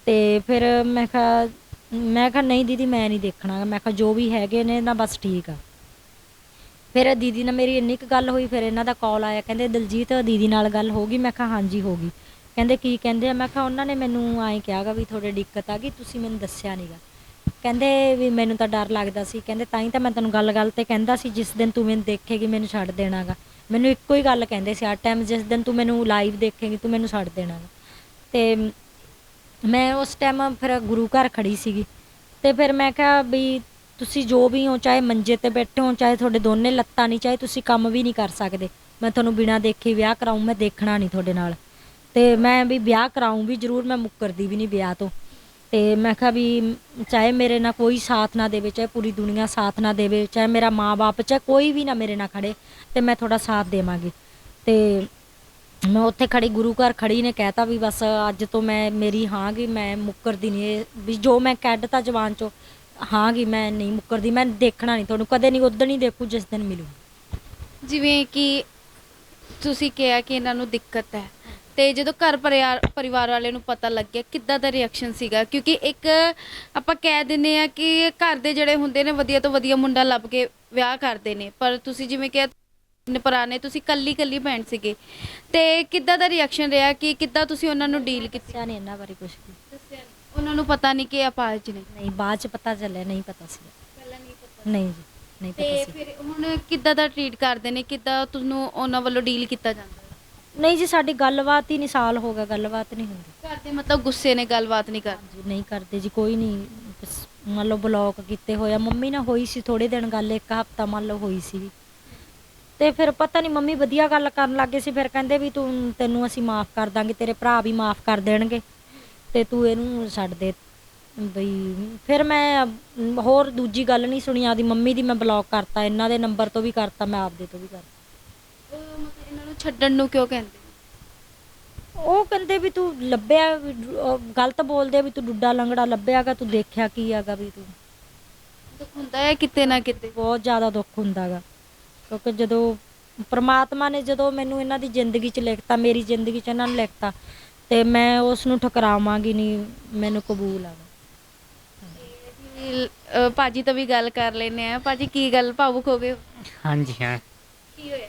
B: ਤੇ ਫਿਰ ਮੈਂ ਕਿਹਾ ਮੈਂ ਕਿਹਾ, ਨਹੀਂ ਦੀਦੀ, ਮੈਂ ਨਹੀਂ ਦੇਖਣਾ ਮੈਂ ਕਿਹਾ, ਜੋ ਵੀ ਹੈਗੇ ਨੇ, ਨਾ ਬਸ ਠੀਕ ਆ। ਫਿਰ ਦੀਦੀ ਨਾਲ ਮੇਰੀ ਇੰਨੀ ਕੁ ਗੱਲ ਹੋਈ, ਫਿਰ ਇਹਨਾਂ ਦਾ ਕਾਲ ਆਇਆ। ਕਹਿੰਦੇ, ਦਲਜੀਤ, ਦੀਦੀ ਨਾਲ ਗੱਲ ਹੋ ਗਈ। ਮੈਂ ਕਿਹਾ, ਹਾਂਜੀ, ਹੋ ਗਈ। ਕਹਿੰਦੇ ਕੀ ਕਹਿੰਦੇ ਆ? ਮੈਂ ਕਿਹਾ ਉਹਨਾਂ ਨੇ ਮੈਨੂੰ ਐਂ ਕਿਹਾਗਾ ਵੀ ਤੁਹਾਡੇ ਦਿੱਕਤ ਆ ਗਈ, ਤੁਸੀਂ ਮੈਨੂੰ ਦੱਸਿਆ ਨਹੀਂਗਾ ਕਹਿੰਦੇ ਵੀ ਮੈਨੂੰ ਤਾਂ ਡਰ ਲੱਗਦਾ ਸੀ। ਕਹਿੰਦੇ ਤਾਂ ਹੀ ਤਾਂ ਮੈਂ ਤੈਨੂੰ ਗੱਲ-ਗੱਲ ਤੇ ਕਹਿੰਦਾ ਸੀ, ਜਿਸ ਦਿਨ ਤੂੰ ਮੈਨੂੰ ਦੇਖੇਗੀ, ਮੈਨੂੰ ਛੱਡ ਦੇਣਾਗਾ। ਮੈਨੂੰ ਇੱਕੋ ਹੀ ਗੱਲ ਕਹਿੰਦੇ ਸੀ, ਹਰ ਟਾਈਮ ਜਿਸ ਦਿਨ ਤੂੰ ਮੈਨੂੰ ਲਾਈਵ ਦੇਖੇਗੀ, ਤੂੰ ਮੈਨੂੰ ਛੱਡ ਦੇਣਾਗਾ। ਤੇ ਮੈਂ ਉਸ ਟਾਈਮ ਫਿਰ ਗੁਰੂ ਘਰ ਖੜੀ ਸੀਗੀ। ਤੇ ਫਿਰ ਮੈਂ ਕਿਹਾ ਵੀ ਤੁਸੀਂ ਜੋ ਵੀ ਹੋ, ਚਾਹੇ ਮੰਜੇ ਤੇ ਬੈਠੇ ਹੋ, ਚਾਹੇ ਤੁਹਾਡੇ ਦੋਨੇ ਲੱਤਾਂ ਨਹੀਂ ਚਾਹੇ ਤੁਸੀਂ ਕੰਮ ਵੀ ਨਹੀਂ ਕਰ ਸਕਦੇ। ਮੈਂ ਤੁਹਾਨੂੰ ਬਿਨਾਂ ਦੇਖੇ ਵਿਆਹ ਕਰਾਉਂ ਮੈਂ ਦੇਖਣਾ ਨਹੀਂ ਤੁਹਾਡੇ ਨਾਲ। ਤੇ ਮੈਂ ਵੀ ਵਿਆਹ ਕਰਾਉਂ ਵੀ ਜ਼ਰੂਰ, ਮੈਂ ਮੁੱਕਰਦੀ ਵੀ ਨਹੀਂ ਵਿਆਹ ਤੋਂ। ਤੇ ਮੈਂ ਕਿਹਾ ਵੀ ਚਾਹੇ ਮੇਰੇ ਨਾਲ ਕੋਈ ਸਾਥ ਨਾ ਦੇਵੇ, ਚਾਹੇ ਪੂਰੀ ਦੁਨੀਆ ਸਾਥ ਨਾ ਦੇਵੇ, ਚਾਹੇ ਮੇਰਾ ਮਾਂ-ਬਾਪ ਚਾਹੇ ਕੋਈ ਵੀ ਨਾ ਮੇਰੇ ਨਾਲ ਖੜੇ, ਤੇ ਮੈਂ ਤੁਹਾਡਾ ਸਾਥ ਦੇਵਾਂਗੀ। ਤੇ ਮੈਂ ਉੱਥੇ ਖੜੀ ਗੁਰੂ ਘਰ ਖੜੀ ਨੇ ਕਹਿਤਾ ਵੀ ਬਸ ਅੱਜ ਤੋਂ ਮੈਂ, ਮੇਰੀ ਹਾਂ ਕਿ ਮੈਂ ਮੁੱਕਰਦੀ ਨਹੀਂ। ਵੀ ਜੋ ਮੈਂ ਕੱਢਤਾ ਜਵਾਨ ਚੋਂ, ਹਾਂ ਕਿ ਮੈਂ ਨਹੀਂ ਮੁੱਕਰਦੀ, ਮੈਂ ਦੇਖਣਾ ਨਹੀਂ, ਤੁਹਾਨੂੰ ਕਦੇ ਨਹੀਂ ਉਦੋਂ ਹੀ ਦੇਖੂ ਜਿਸ ਦਿਨ ਮਿਲੂ।
A: ਜਿਵੇਂ ਕਿ ਤੁਸੀਂ ਕਿਹਾ ਕਿ ਇਹਨਾਂ ਨੂੰ ਦਿੱਕਤ ਹੈ। ਤੇ ਜਦੋਂ ਘਰ ਪਰਿਵਾਰ ਪਰਿਵਾਰ ਵਾਲਿਆਂ ਨੂੰ ਪਤਾ ਲੱਗਿਆ ਕਿੱਦਾਂ ਦਾ ਰਿਐਕਸ਼ਨ ਸੀਗਾ? ਕਿਉਂਕਿ ਇੱਕ ਆਪਾਂ ਕਹਿ ਦਿੰਦੇ ਆ ਕਿ ਘਰ ਦੇ ਜਿਹੜੇ ਹੁੰਦੇ ਨੇ ਵਧੀਆ ਤੋਂ ਵਧੀਆ ਮੁੰਡਾ ਲੱਭ ਕੇ ਵਿਆਹ ਕਰਦੇ ਨੇ। ਪਰ ਤੁਸੀਂ ਜਿਵੇਂ ਭਰਾ ਨੇ ਤੁਸੀਂ ਕੱਲੀ ਕੱਲੀ ਭੈਣ ਸੀਗੇ। ਤੇ ਕਿੱਦਾਂ ਦਾ ਰਿਐਕਸ਼ਨ ਰਿਹਾ? ਕਿ ਕਿੱਦਾਂ ਤੁਸੀਂ ਉਹਨਾਂ ਨੂੰ ਡੀਲ ਕੀਤਾ?
B: ਦੱਸਿਆ ਨਹੀਂ ਇਹਨਾਂ ਬਾਰੇ ਕੁਝ ਵੀ।
A: ਉਹਨਾਂ ਨੂੰ ਪਤਾ ਨਹੀਂ ਕਿ ਅਪਾਹਜ ਨੇ।
B: ਨਹੀਂ ਬਾਅਦ ਚ ਪਤਾ ਚੱਲਿਆ ਨਹੀਂ ਪਤਾ ਸੀ।
A: ਪਹਿਲਾਂ ਨਹੀਂ ਪਤਾ
B: ਨਹੀਂ ਜੀ ਨਹੀਂ
A: ਤੇ
B: ਪਤਾ ਸੀ।
A: ਫਿਰ ਹੁਣ ਕਿੱਦਾਂ ਦਾ ਟਰੀਟ ਕਰਦੇ ਨੇ? ਕਿੱਦਾਂ ਤੁਹਾਨੂੰ ਉਹਨਾਂ ਵੱਲੋਂ ਡੀਲ ਕੀਤਾ ਜਾਂਦਾ?
B: ਨਹੀਂ ਜੀ ਸਾਡੀ ਗੱਲਬਾਤ ਹੀ ਨਹੀਂ ਸਾਲ ਹੋ ਗਿਆ ਗੱਲਬਾਤ ਨਹੀਂ ਹੁੰਦੀ।
A: ਘਰ ਦੇ ਮਤਲਬ ਗੁੱਸੇ ਨੇ ਗੱਲਬਾਤ ਨਹੀਂ ਕਰਦੇ?
B: ਹਾਂਜੀ ਨਹੀਂ ਕਰਦੇ ਜੀ ਕੋਈ ਨਹੀਂ। ਬਸ ਮੰਨ ਲਓ ਬਲੌਕ ਕੀਤੇ ਹੋਇਆ ਮੰਮੀ ਨਾਲ ਹੋਈ ਸੀ ਥੋੜੇ ਦਿਨ ਗੱਲ ਇੱਕ ਹਫਤਾ ਮੰਨ ਲਓ ਹੋਈ ਸੀ। ਤੇ ਫਿਰ ਪਤਾ ਨਹੀਂ ਮੰਮੀ ਵਧੀਆ ਗੱਲ ਕਰਨ ਲੱਗੇ ਸੀ। ਫਿਰ ਕਹਿੰਦੇ ਵੀ ਤੂੰ ਤੈਨੂੰ ਅਸੀਂ ਮਾਫ ਕਰ ਦਾਂਗੇ ਤੇਰੇ ਭਰਾ ਵੀ ਮਾਫ ਕਰ ਦੇਣਗੇ। ਤੇ ਤੂੰ ਇਹਨੂੰ ਛੱਡ ਦੇ। ਬਈ ਫਿਰ ਮੈਂ ਹੋਰ ਦੂਜੀ ਗੱਲ ਨਹੀਂ ਸੁਣੀ ਆਦੀ ਮੰਮੀ ਦੀ ਮੈਂ ਬਲੌਕ ਕਰਤਾ ਇਹਨਾਂ ਦੇ ਨੰਬਰ ਤੋਂ ਵੀ ਕਰਤਾ ਮੈਂ ਆਪਦੇ ਤੋਂ ਵੀ ਕਰਤਾ।
A: ਨੂੰ ਛੱਡਣ ਨੂੰ ਕਿਉਂ ਕਹਿੰਦੇ?
B: ਉਹ ਕਹਿੰਦੇ ਵੀ ਤੂੰ ਲੱਭਿਆ ਵੀ ਡੁ- ਅਹ ਗਲਤ ਬੋਲਦੇ ਆ ਵੀ ਤੂੰ ਡੁੱਡਾ ਲੰਗੜਾ ਲੱਭਿਆਗਾ ਤੂੰ ਦੇਖਿਆ ਕੀ ਹੈਗਾ ਵੀ ਤੂੰ।
A: ਦੁੱਖ ਹੁੰਦਾ ਹੈ ਕਿਤੇ ਨਾ ਕਿਤੇ?
B: ਬਹੁਤ ਜ਼ਿਆਦਾ ਦੁੱਖ ਹੁੰਦਾਗਾ ਕਿਉਂਕਿ ਜਦੋਂ ਪ੍ਰਮਾਤਮਾ ਨੇ ਜਦੋਂ ਮੈਨੂੰ ਇਹਨਾਂ ਦੀ ਜ਼ਿੰਦਗੀ 'ਚ ਲਿਖਤਾ ਮੇਰੀ ਜ਼ਿੰਦਗੀ 'ਚ ਇਹਨਾਂ ਨੇ ਲਿਖਤਾ ਤੇ ਮੈਂ ਉਸ ਨੂੰ ਠੁਕਰਾਵਾਂਗੀ ਨਹੀਂ ਮੈਨੂੰ ਕਬੂਲ ਆ।
A: ਅਹ, ਭਾਜੀ ਤੋਂ ਵੀ ਗੱਲ ਕਰ ਲੈਨੇ ਆ ਭਾਜੀ ਕੀ ਗੱਲ ਭਾਵੁਕ ਹੋ ਗਏ ਹੋ?
C: ਹਾਂਜੀ ਹਾਂ।
A: ਕੀ ਹੋਇਆ?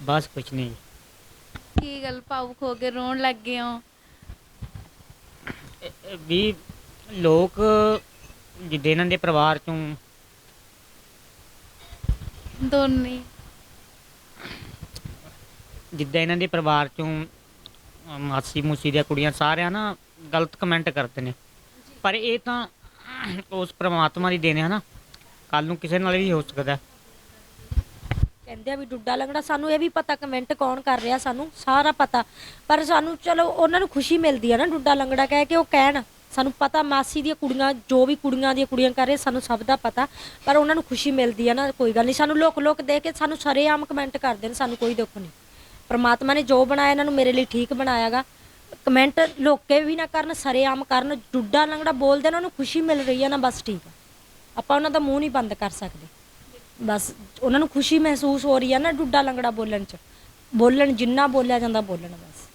C: ਬਸ ਕੁਛ ਨਹੀਂ।
A: ਕੀ ਗੱਲ ਭਾਵੁਕ ਹੋ ਕੇ ਰੋਣ ਲੱਗ ਗਏ ਹੋ?
C: ਵੀ ਲੋਕ ਜਿੱਦੇ ਇਹਨਾਂ ਦੇ ਪਰਿਵਾਰ ਚੋਂ
A: ਦੋਨੇ।
C: ਜਿੱਦਾਂ ਇਹਨਾਂ ਦੇ ਪਰਿਵਾਰ ਚੋਂ ਮਾਸੀ ਮੂਸੀ ਦੀਆਂ ਕੁੜੀਆਂ ਸਾਰਿਆਂ ਨਾ ਗਲਤ ਕਮੈਂਟ ਕਰਦੇ ਨੇ। ਪਰ ਇਹ ਤਾਂ ਉਸ ਪ੍ਰਮਾਤਮਾ ਦੀ ਦੇਣ ਹੈ ਨਾ। ਕੱਲ ਨੂੰ ਕਿਸੇ ਨਾਲ ਵੀ ਹੋ ਸਕਦਾ। ਹੈ।
B: ਕਹਿੰਦੇ ਆ ਵੀ ਡੁੱਡਾ ਲੰਗੜਾ, ਸਾਨੂੰ ਇਹ ਵੀ ਪਤਾ ਕਮੈਂਟ ਕੌਣ ਕਰ ਰਿਹਾ ਸਾਨੂੰ, ਸਾਰਾ ਪਤਾ। ਪਰ ਸਾਨੂੰ ਚਲੋ ਉਹਨਾਂ ਨੂੰ ਖੁਸ਼ੀ ਮਿਲਦੀ ਆ ਨਾ ਡੁੱਡਾ ਲੰਗੜਾ ਕਹਿ ਕੇ ਉਹ ਕਹਿਣ। ਸਾਨੂੰ ਪਤਾ ਮਾਸੀ ਦੀਆਂ ਕੁੜੀਆਂ, ਜੋ ਵੀ ਕੁੜੀਆਂ ਦੀਆਂ ਕੁੜੀਆਂ ਕਰ ਰਹੇ ਸਾਨੂੰ ਸਭ ਦਾ ਪਤਾ। ਪਰ ਉਹਨਾਂ ਨੂੰ ਖੁਸ਼ੀ ਮਿਲਦੀ ਆ ਨਾ, ਕੋਈ ਗੱਲ ਨਹੀਂ। ਸਾਨੂੰ ਲੋਕ ਲੋਕ ਦੇਖ ਕੇ ਸਾਨੂੰ ਸਰੇਆਮ ਕਮੈਂਟ ਕਰਦੇ ਨੇ, ਸਾਨੂੰ ਕੋਈ ਦੁੱਖ ਨਹੀਂ। ਪਰਮਾਤਮਾ ਨੇ ਜੋ ਬਣਾਇਆ, ਇਹਨਾਂ ਨੂੰ ਮੇਰੇ ਲਈ ਠੀਕ ਬਣਾਇਆਗਾ। ਕਮੈਂਟ ਲੋਕੇ ਵੀ ਨਾ ਕਰਨ, ਸਰੇਆਮ ਕਰਨ। ਡੁੱਡਾ ਲੰਗੜਾ ਬੋਲਦੇ ਉਹਨਾਂ ਨੂੰ ਖੁਸ਼ੀ ਮਿਲ ਰਹੀ ਆ ਨਾ, ਬਸ ਠੀਕ ਆ। ਆਪਾਂ ਉਹਨਾਂ ਦਾ ਮੂੰਹ ਨਹੀਂ ਬੰਦ ਕਰ ਸਕਦੇ। ਬਸ ਉਹਨਾਂ ਨੂੰ ਖੁਸ਼ੀ ਮਹਿਸੂਸ ਹੋ ਰਹੀ ਆ ਨਾ ਡੁੱਡਾ ਲੰਗੜਾ ਬੋਲਣ ਚ। ਬੋਲਣ ਜਿੰਨਾ ਬੋਲਿਆ ਜਾਂਦਾ ਬੋਲਣ ਬਸ।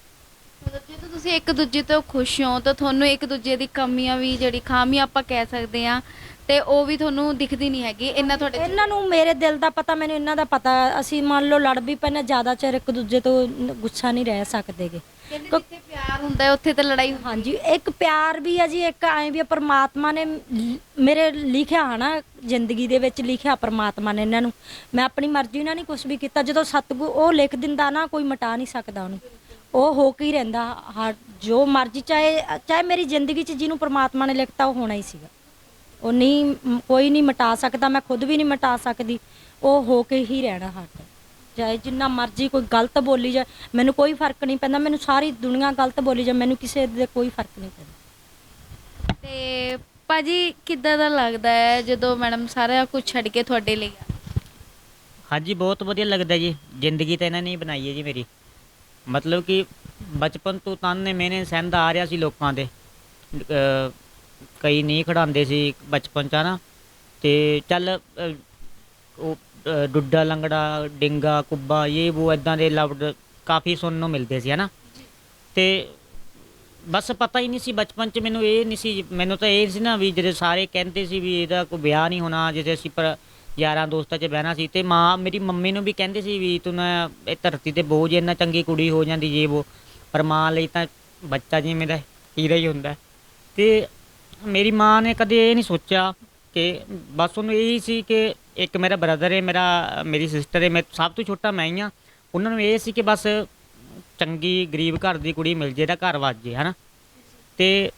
A: ਮਤਲਬ ਜਦੋਂ ਤੁਸੀਂ ਇੱਕ ਦੂਜੇ ਤੋਂ ਖੁਸ਼ ਹੋ, ਤਾਂ ਤੁਹਾਨੂੰ ਇੱਕ ਦੂਜੇ ਦੀ ਕਮੀਆਂ ਵੀ ਜਿਹੜੀ ਖਾਮੀਆਂ ਆਪਾਂ ਕਹਿ ਸਕਦੇ ਆ ਤੇ ਉਹ ਵੀ ਤੁਹਾਨੂੰ ਦਿਖਦੀ ਨਹੀਂ ਹੈਗੀ ਇੰਨਾ ਤੁਹਾਡੇ 'ਚ
B: ਇਹਨਾਂ ਨੂੰ ਮੇਰੇ ਦਿਲ ਦਾ ਪਤਾ ਮੈਨੂੰ ਇਹਨਾਂ ਦਾ ਪਤਾ। ਅਸੀਂ ਮੰਨ ਲਓ ਲੜ ਵੀ ਪੈਣਾ ਜ਼ਿਆਦਾ ਚਿਰ ਇੱਕ ਦੂਜੇ ਤੋਂ ਗੁੱਸਾ ਨਹੀਂ ਰਹਿ ਸਕਦੇਗੇ।
A: ਕਹਿੰਦੇ ਜਿੱਥੇ ਪਿਆਰ ਹੁੰਦਾ ਹੈ ਉੱਥੇ ਤਾਂ ਲੜਾਈ ਹੁੰਦੀ
B: ਹਾਂਜੀ ਇੱਕ ਪਿਆਰ ਵੀ ਆ ਜੀ ਇੱਕ ਐਂ ਵੀ ਆ, ਪਰਮਾਤਮਾ ਨੇ ਲ- ਮੇਰੇ ਲਿਖਿਆ ਹਨਾ ਜ਼ਿੰਦਗੀ ਦੇ ਵਿੱਚ ਲਿਖਿਆ ਪਰਮਾਤਮਾ ਨੇ ਇਹਨਾਂ ਨੂੰ। ਮੈਂ ਆਪਣੀ ਮਰਜ਼ੀ ਨਾਲ ਨਹੀਂ ਕੁਝ ਵੀ ਕੀਤਾ ਜਦੋਂ ਸਤਿਗੁਰ ਉਹ ਲਿਖ ਦਿੰਦਾ ਨਾ ਕੋਈ ਮਿਟਾ ਨਹੀਂ ਸਕਦਾ ਉਹਨੂੰ। ਉਹ ਹੋ ਕੇ ਹੀ ਰਹਿੰਦਾ ਜੋ ਮਰਜ਼ੀ ਚਾਹੇ ਚਾਹੇ ਮੇਰੀ ਜ਼ਿੰਦਗੀ 'ਚ ਜਿਹਨੂੰ ਪਰਮਾਤਮਾ ਨੇ ਲਿਖਤਾ ਉਹ ਹੋਣਾ ਹੀ ਸੀਗਾ। ਉਹ ਨਹੀਂ ਕੋਈ ਨਹੀਂ ਮਿਟਾ ਸਕਦਾ ਮੈਂ ਖੁਦ ਵੀ ਨਹੀਂ ਮਿਟਾ ਸਕਦੀ। ਉਹ ਹੋ ਕੇ ਹੀ ਰਹਿਣਾ ਹੱਟ ਚਾਹੇ ਜਿੰਨਾ ਮਰਜ਼ੀ ਕੋਈ ਗਲਤ ਬੋਲੀ ਜਾਏ ਮੈਨੂੰ ਕੋਈ ਫ਼ਰਕ ਨਹੀਂ ਪੈਂਦਾ ਮੈਨੂੰ ਸਾਰੀ ਦੁਨੀਆ ਗਲਤ ਬੋਲੀ ਜਾਏ ਮੈਨੂੰ ਕਿਸੇ ਦੇ ਕੋਈ ਫ਼ਰਕ ਨਹੀਂ ਪੈਂਦਾ।
A: ਤੇ ਭਾਜੀ ਕਿੱਦਾਂ ਦਾ ਲੱਗਦਾ ਹੈ ਜਦੋਂ ਮੈਡਮ ਸਾਰਾ ਕੁਝ ਛੱਡ ਕੇ ਤੁਹਾਡੇ ਲਈ ਆ?
C: ਹਾਂਜੀ ਬਹੁਤ ਵਧੀਆ ਲੱਗਦਾ ਜੀ। ਜ਼ਿੰਦਗੀ ਤਾਂ ਇਹਨਾਂ ਨੇ ਹੀ ਬਣਾਈ ਹੈ ਜੀ ਮੇਰੀ। ਮਤਲਬ ਕਿ ਬਚਪਨ ਤੋਂ ਤਾਨੇ ਮੈਨੇ ਸਹਿੰਦਾ ਆ ਰਿਹਾ ਸੀ ਲੋਕਾਂ ਦੇ। ਕਈ ਨਹੀਂ ਖੜਾਉਂਦੇ ਸੀ ਬਚਪਨ ਚ ਨਾ ਤੇ ਚੱਲ ਅ, ਉਹ ਅ, ਡੁੱਡਾ ਲੰਗੜਾ ਡਿੰਗਾ ਕੁੱਬਾ ਇਹ ਉਹ ਇਦਾਂ ਦੇ ਲਫ਼ਜ਼ ਕਾਫੀ ਸੁਣਨ ਨੂੰ ਮਿਲਦੇ ਸੀ ਹਨਾ। ਤੇ ਬਸ ਪਤਾ ਹੀ ਨਹੀਂ ਸੀ ਬਚਪਨ ਚ ਮੈਨੂੰ ਇਹ ਨਹੀਂ ਸੀ ਮੈਨੂੰ ਤਾਂ ਇਹ ਸੀ ਨਾ ਵੀ ਜਿਹੜੇ ਸਾਰੇ ਕਹਿੰਦੇ ਸੀ ਵੀ ਇਹਦਾ ਕੋਈ ਵਿਆਹ ਨਹੀਂ ਹੋਣਾ ਜਿਵੇਂ ਅਸੀਂ ਪਰ ਯਾਰਾਂ ਦੋਸਤਾਂ 'ਚ ਬਹਿਣਾ ਸੀ। ਤੇ ਮਾਂ ਮੇਰੀ ਮੰਮੀ ਨੂੰ ਵੀ ਕਹਿੰਦੇ ਸੀ ਵੀ ਤੂੰ ਨਾ ਇਹ ਧਰਤੀ ਤੇ ਬੋਝ ਇੰਨਾ ਚੰਗੀ ਕੁੜੀ ਹੋ ਜਾਂਦੀ ਜੇ ਉਹ ਪਰ ਮਾਂ ਲਈ ਤਾਂ ਬੱਚਾ ਜਿਵੇਂ ਦਾ ਹੀਰਾ ਹੀ ਹੁੰਦਾ। ਹੈ। ਤੇ ਮੇਰੀ ਮਾਂ ਨੇ ਕਦੇ ਇਹ ਨਹੀਂ ਸੋਚਿਆ ਕਿ ਬਸ ਉਹਨੂੰ ਇਹ ਸੀ ਕਿ ਇੱਕ ਮੇਰਾ ਬ੍ਰਦਰ ਹੈ, ਮੇਰਾ, ਮੇਰੀ ਸਿਸਟਰ ਹੈ, ਮੈਂ ਸਭ ਤੋਂ ਛੋਟਾ ਮੈਂ ਹੀ ਆ ਉਹਨਾਂ ਨੂੰ ਇਹ ਸੀ ਕਿ ਬਸ ਚੰਗੀ, ਗਰੀਬ ਘਰ ਦੀ ਕੁੜੀ ਮਿਲ ਜੇ ਤਾਂ ਘਰ ਵੱਜ ਜੇ, ਹਨਾ। ਤੇ